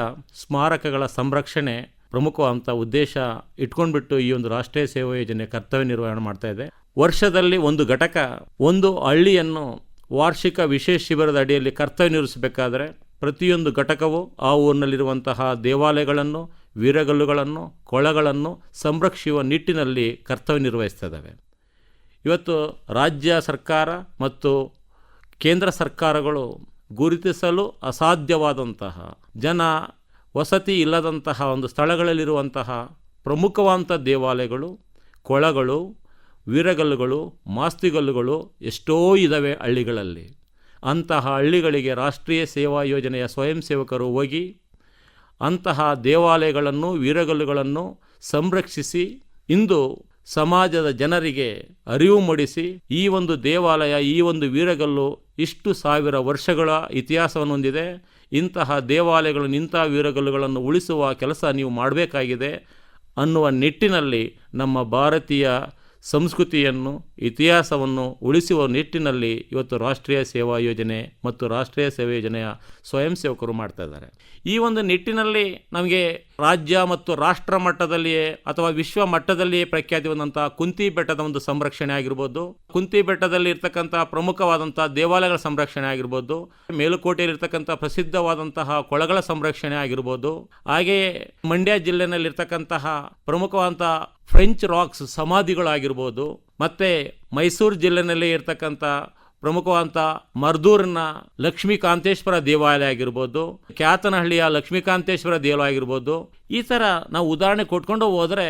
ಸ್ಮಾರಕಗಳ ಸಂರಕ್ಷಣೆ ಪ್ರಮುಖವಾದಂಥ ಉದ್ದೇಶ ಇಟ್ಕೊಂಡ್ಬಿಟ್ಟು ಈ ಒಂದು ರಾಷ್ಟ್ರೀಯ ಸೇವಾ ಯೋಜನೆ ಕರ್ತವ್ಯ ನಿರ್ವಹಣೆ ಮಾಡ್ತಾ ಇದೆ. ವರ್ಷದಲ್ಲಿ ಒಂದು ಘಟಕ, ಒಂದು ಹಳ್ಳಿಯನ್ನು ವಾರ್ಷಿಕ ವಿಶೇಷ ಶಿಬಿರದ ಅಡಿಯಲ್ಲಿ ಕರ್ತವ್ಯ ನಿರ್ವಹಿಸಬೇಕಾದ್ರೆ ಪ್ರತಿಯೊಂದು ಘಟಕವು ಆ ಊರಿನಲ್ಲಿರುವಂತಹ ದೇವಾಲಯಗಳನ್ನು, ವೀರಗಲ್ಲುಗಳನ್ನು, ಕೊಳಗಳನ್ನು ಸಂರಕ್ಷಿಸುವ ನಿಟ್ಟಿನಲ್ಲಿ ಕರ್ತವ್ಯ ನಿರ್ವಹಿಸ್ತಾ ಇದ್ದಾವೆ. ಇವತ್ತು ರಾಜ್ಯ ಸರ್ಕಾರ ಮತ್ತು ಕೇಂದ್ರ ಸರ್ಕಾರಗಳು ಗುರುತಿಸಲು ಅಸಾಧ್ಯವಾದಂತಹ, ಜನ ವಸತಿ ಇಲ್ಲದಂತಹ ಒಂದು ಸ್ಥಳಗಳಲ್ಲಿರುವಂತಹ ಪ್ರಮುಖವಾದಂಥ ದೇವಾಲಯಗಳು, ಕೊಳಗಳು, ವೀರಗಲ್ಲುಗಳು, ಮಾಸ್ತಿಗಲ್ಲುಗಳು ಎಷ್ಟೋ ಇದ್ದಾವೆ ಹಳ್ಳಿಗಳಲ್ಲಿ. ಅಂತಹ ಹಳ್ಳಿಗಳಿಗೆ ರಾಷ್ಟ್ರೀಯ ಸೇವಾ ಯೋಜನೆಯ ಸ್ವಯಂ ಸೇವಕರು ಹೋಗಿ ಅಂತಹ ದೇವಾಲಯಗಳನ್ನು, ವೀರಗಲ್ಲುಗಳನ್ನು ಸಂರಕ್ಷಿಸಿ ಇಂದು ಸಮಾಜದ ಜನರಿಗೆ ಅರಿವು ಮೂಡಿಸಿ ಈ ಒಂದು ದೇವಾಲಯ, ಈ ಒಂದು ವೀರಗಲ್ಲು ಇಷ್ಟು ಸಾವಿರ ವರ್ಷಗಳ ಇತಿಹಾಸವನ್ನು ಹೊಂದಿದೆ. ಇಂತಹ ದೇವಾಲಯಗಳನ್ನು ಇಂತಹ ವೀರಗಲ್ಲುಗಳನ್ನು ಉಳಿಸುವ ಕೆಲಸ ನೀವು ಮಾಡಬೇಕಾಗಿದೆ ಅನ್ನುವ ನಿಟ್ಟಿನಲ್ಲಿ ನಮ್ಮ ಭಾರತೀಯ ಸಂಸ್ಕೃತಿಯನ್ನು, ಇತಿಹಾಸವನ್ನು ಉಳಿಸುವ ನಿಟ್ಟಿನಲ್ಲಿ ಇವತ್ತು ರಾಷ್ಟ್ರೀಯ ಸೇವಾ ಯೋಜನೆ ಮತ್ತು ರಾಷ್ಟ್ರೀಯ ಸೇವಾ ಯೋಜನೆಯ ಸ್ವಯಂ ಸೇವಕರು ಮಾಡ್ತಾ ಇದ್ದಾರೆ. ಈ ಒಂದು ನಿಟ್ಟಿನಲ್ಲಿ ನಮಗೆ ರಾಜ್ಯ ಮತ್ತು ರಾಷ್ಟ್ರ ಮಟ್ಟದಲ್ಲಿಯೇ ಅಥವಾ ವಿಶ್ವ ಮಟ್ಟದಲ್ಲಿಯೇ ಪ್ರಖ್ಯಾತಿ ಹೊಂದಂತಹ ಕುಂತಿ ಬೆಟ್ಟದ ಒಂದು ಸಂರಕ್ಷಣೆ ಆಗಿರ್ಬೋದು. ಕುಂತಿ ಬೆಟ್ಟದಲ್ಲಿ ಇರ್ತಕ್ಕಂಥ ಪ್ರಮುಖವಾದಂತಹ ದೇವಾಲಯಗಳ ಸಂರಕ್ಷಣೆ ಆಗಿರ್ಬೋದು. ಮೇಲುಕೋಟೆಯಲ್ಲಿ ಇರ್ತಕ್ಕಂಥ ಪ್ರಸಿದ್ಧವಾದಂತಹ ಕೊಳಗಳ ಸಂರಕ್ಷಣೆ ಆಗಿರ್ಬೋದು. ಹಾಗೆಯೇ ಮಂಡ್ಯ ಜಿಲ್ಲೆಯಲ್ಲಿರ್ತಕ್ಕಂತಹ ಪ್ರಮುಖವಾದಂತಹ ಫ್ರೆಂಚ್ ರಾಕ್ಸ್ ಸಮಾಧಿಗಳಾಗಿರ್ಬೋದು. ಮತ್ತು ಮೈಸೂರು ಜಿಲ್ಲೆನಲ್ಲಿ ಇರ್ತಕ್ಕಂಥ ಪ್ರಮುಖವಾದಂಥ ಮರ್ದೂರಿನ ಲಕ್ಷ್ಮೀಕಾಂತೇಶ್ವರ ದೇವಾಲಯ ಆಗಿರ್ಬೋದು, ಕ್ಯಾತನಹಳ್ಳಿಯ ಲಕ್ಷ್ಮೀಕಾಂತೇಶ್ವರ ದೇವಾಲಯ ಆಗಿರ್ಬೋದು, ಈ ಥರ ನಾವು ಉದಾಹರಣೆ ಕೊಟ್ಕೊಂಡು ಹೋದರೆ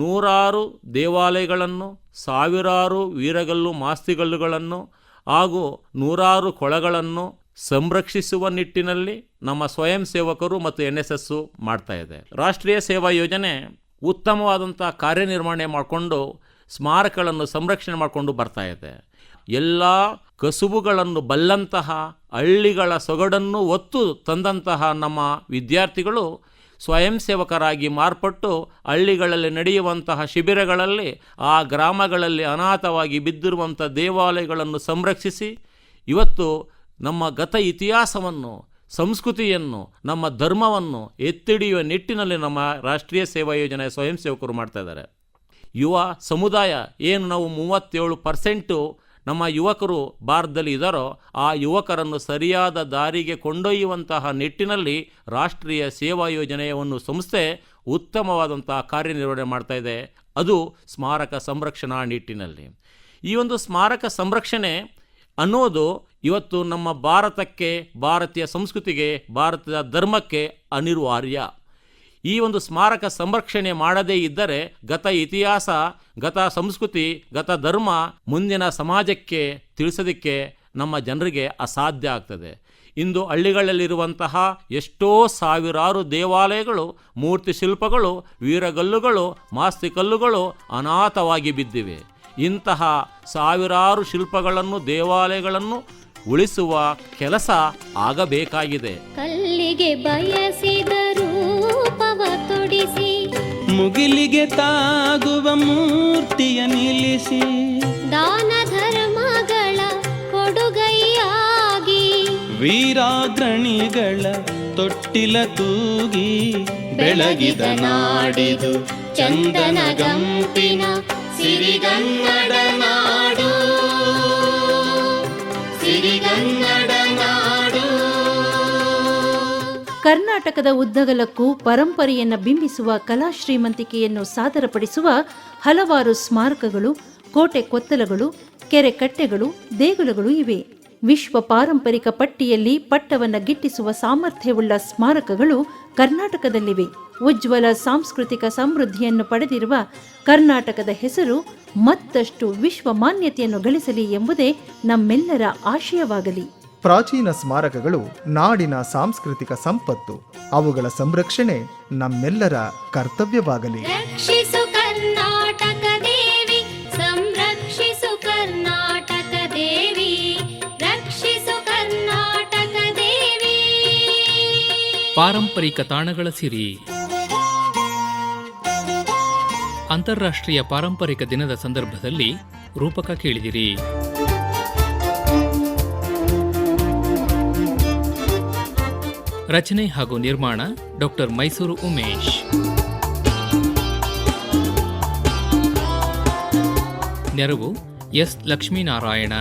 ನೂರಾರು ದೇವಾಲಯಗಳನ್ನು, ಸಾವಿರಾರು ವೀರಗಲ್ಲು ಮಾಸ್ತಿಗಲ್ಲುಗಳನ್ನು ಹಾಗೂ ನೂರಾರು ಕೊಳಗಳನ್ನು ಸಂರಕ್ಷಿಸುವ ನಿಟ್ಟಿನಲ್ಲಿ ನಮ್ಮ ಸ್ವಯಂ ಸೇವಕರು ಮತ್ತು ಎನ್ ಎಸ್ ಎಸ್ಸು ಮಾಡ್ತಾ ಇದೆ. ರಾಷ್ಟ್ರೀಯ ಸೇವಾ ಯೋಜನೆ ಉತ್ತಮವಾದಂಥ ಕಾರ್ಯನಿರ್ವಹಣೆ ಮಾಡಿಕೊಂಡು, ಸ್ಮಾರಕಗಳನ್ನು ಸಂರಕ್ಷಣೆ ಮಾಡಿಕೊಂಡು ಬರ್ತಾ ಇದೆ. ಎಲ್ಲ ಕಸುಬುಗಳನ್ನು ಬಲ್ಲಂತಹ ಹಳ್ಳಿಗಳ ಸೊಗಡನ್ನು ಒತ್ತು ತಂದಂತಹ ನಮ್ಮ ವಿದ್ಯಾರ್ಥಿಗಳು ಸ್ವಯಂ ಸೇವಕರಾಗಿ ಮಾರ್ಪಟ್ಟು ಹಳ್ಳಿಗಳಲ್ಲಿ ನಡೆಯುವಂತಹ ಶಿಬಿರಗಳಲ್ಲಿ ಆ ಗ್ರಾಮಗಳಲ್ಲಿ ಅನಾಥವಾಗಿ ಬಿದ್ದಿರುವಂಥ ದೇವಾಲಯಗಳನ್ನು ಸಂರಕ್ಷಿಸಿ, ಇವತ್ತು ನಮ್ಮ ಗತ ಇತಿಹಾಸವನ್ನು, ಸಂಸ್ಕೃತಿಯನ್ನು, ನಮ್ಮ ಧರ್ಮವನ್ನು ಎತ್ತಿಡಿಯುವ ನಿಟ್ಟಿನಲ್ಲಿ ನಮ್ಮ ರಾಷ್ಟ್ರೀಯ ಸೇವಾ ಯೋಜನೆ ಸ್ವಯಂ ಸೇವಕರು ಮಾಡ್ತಾ ಇದ್ದಾರೆ. ಯುವ ಸಮುದಾಯ ಏನು ನಾವು ಮೂವತ್ತೇಳು ಪರ್ಸೆಂಟು ನಮ್ಮ ಯುವಕರು ಭಾರತದಲ್ಲಿ ಇದ್ದಾರೋ ಆ ಯುವಕರನ್ನು ಸರಿಯಾದ ದಾರಿಗೆ ಕೊಂಡೊಯ್ಯುವಂತಹ ನಿಟ್ಟಿನಲ್ಲಿ ರಾಷ್ಟ್ರೀಯ ಸೇವಾ ಯೋಜನೆಯ ಒಂದು ಸಂಸ್ಥೆ ಉತ್ತಮವಾದಂತಹ ಕಾರ್ಯನಿರ್ವಹಣೆ ಮಾಡ್ತಾ ಇದೆ. ಅದು ಸ್ಮಾರಕ ಸಂರಕ್ಷಣಾ ನಿಟ್ಟಿನಲ್ಲಿ. ಈ ಒಂದು ಸ್ಮಾರಕ ಸಂರಕ್ಷಣೆ ಅನ್ನೋದು ಇವತ್ತು ನಮ್ಮ ಭಾರತಕ್ಕೆ, ಭಾರತೀಯ ಸಂಸ್ಕೃತಿಗೆ, ಭಾರತದ ಧರ್ಮಕ್ಕೆ ಅನಿವಾರ್ಯ. ಈ ಒಂದು ಸ್ಮಾರಕ ಸಂರಕ್ಷಣೆ ಮಾಡದೇ ಇದ್ದರೆ ಗತ ಇತಿಹಾಸ, ಗತ ಸಂಸ್ಕೃತಿ, ಗತ ಧರ್ಮ ಮುಂದಿನ ಸಮಾಜಕ್ಕೆ ತಿಳಿಸೋದಕ್ಕೆ ನಮ್ಮ ಜನರಿಗೆ ಅಸಾಧ್ಯ ಆಗ್ತದೆ. ಇಂದು ಹಳ್ಳಿಗಳಲ್ಲಿರುವಂತಹ ಎಷ್ಟೋ ಸಾವಿರಾರು ದೇವಾಲಯಗಳು, ಮೂರ್ತಿ ಶಿಲ್ಪಗಳು, ವೀರಗಲ್ಲುಗಳು, ಮಾಸ್ತಿ ಕಲ್ಲುಗಳು ಅನಾಥವಾಗಿ ಬಿದ್ದಿವೆ. ಇಂತಹ ಸಾವಿರಾರು ಶಿಲ್ಪಗಳನ್ನು, ದೇವಾಲಯಗಳನ್ನು ಉಳಿಸುವ ಕೆಲಸ ಆಗಬೇಕಾಗಿದೆ. ಕಲ್ಲಿಗೆ ಬಯಸಿದ ಮುಗಿಲಿಗೆ ತಾಗುವ ಮೂರ್ತಿಯ ನಿಲ್ಲಿಸಿ. ದಾನ ಧರ್ಮಗಳ ಕೊಡುಗೈಯಾಗಿ. ವೀರಾಗ್ರಣಿಗಳ ತೊಟ್ಟಿಲ ತೂಗಿ ಬೆಳಗಿದ ನಾಡಿದು ಚಂದನ ಗಂಪಿನ ಸಿರಿಗನ್ನಡ ಕರ್ನಾಟಕದ ಉದ್ದಗಲಕ್ಕೂ ಪರಂಪರೆಯನ್ನು ಬಿಂಬಿಸುವ ಕಲಾ ಶ್ರೀಮಂತಿಕೆಯನ್ನು ಸಾದರಪಡಿಸುವ ಹಲವಾರು ಸ್ಮಾರಕಗಳು, ಕೋಟೆ ಕೊತ್ತಲಗಳು, ಕೆರೆ ಕಟ್ಟೆಗಳು, ದೇಗುಲಗಳು ಇವೆ. ವಿಶ್ವ ಪಾರಂಪರಿಕ ಪಟ್ಟಿಯಲ್ಲಿ ಪಟ್ಟವನ್ನು ಗಿಟ್ಟಿಸುವ ಸಾಮರ್ಥ್ಯವುಳ್ಳ ಸ್ಮಾರಕಗಳು ಕರ್ನಾಟಕದಲ್ಲಿವೆ. ಉಜ್ವಲ ಸಾಂಸ್ಕೃತಿಕ ಸಮೃದ್ಧಿಯನ್ನು ಪಡೆದಿರುವ ಕರ್ನಾಟಕದ ಹೆಸರು ಮತ್ತಷ್ಟು ವಿಶ್ವ ಮಾನ್ಯತೆಯನ್ನು ಗಳಿಸಲಿ ಎಂಬುದೇ ನಮ್ಮೆಲ್ಲರ ಆಶಯವಾಗಲಿ. ಪ್ರಾಚೀನ ಸ್ಮಾರಕಗಳು ನಾಡಿನ ಸಾಂಸ್ಕೃತಿಕ ಸಂಪತ್ತು ಅವುಗಳ ಸಂರಕ್ಷಣೆ ನಮ್ಮೆಲ್ಲರ ಕರ್ತವ್ಯವಾಗಲಿ. ರಕ್ಷಿಸು ಕರ್ನಾಟಕ ದೇವಿ ಸಂರಕ್ಷಿಸು ಕರ್ನಾಟಕ ದೇವಿ ರಕ್ಷಿಸು ಕರ್ನಾಟಕ ದೇವಿ. ಪಾರಂಪರಿಕ ತಾಣಗಳ ಸಿರಿ. ಅಂತಾರಾಷ್ಟ್ರೀಯ ಪಾರಂಪರಿಕ ದಿನದ ಸಂದರ್ಭದಲ್ಲಿ ರೂಪಕ ಕೇಳಿದಿರಿ. ರಚನೆ ಹಾಗೂ ನಿರ್ಮಾಣ ಡಾಕ್ಟರ್ ಮೈಸೂರು ಉಮೇಶ್. ನೆರವು ಎಸ್ ಲಕ್ಷ್ಮೀನಾರಾಯಣ.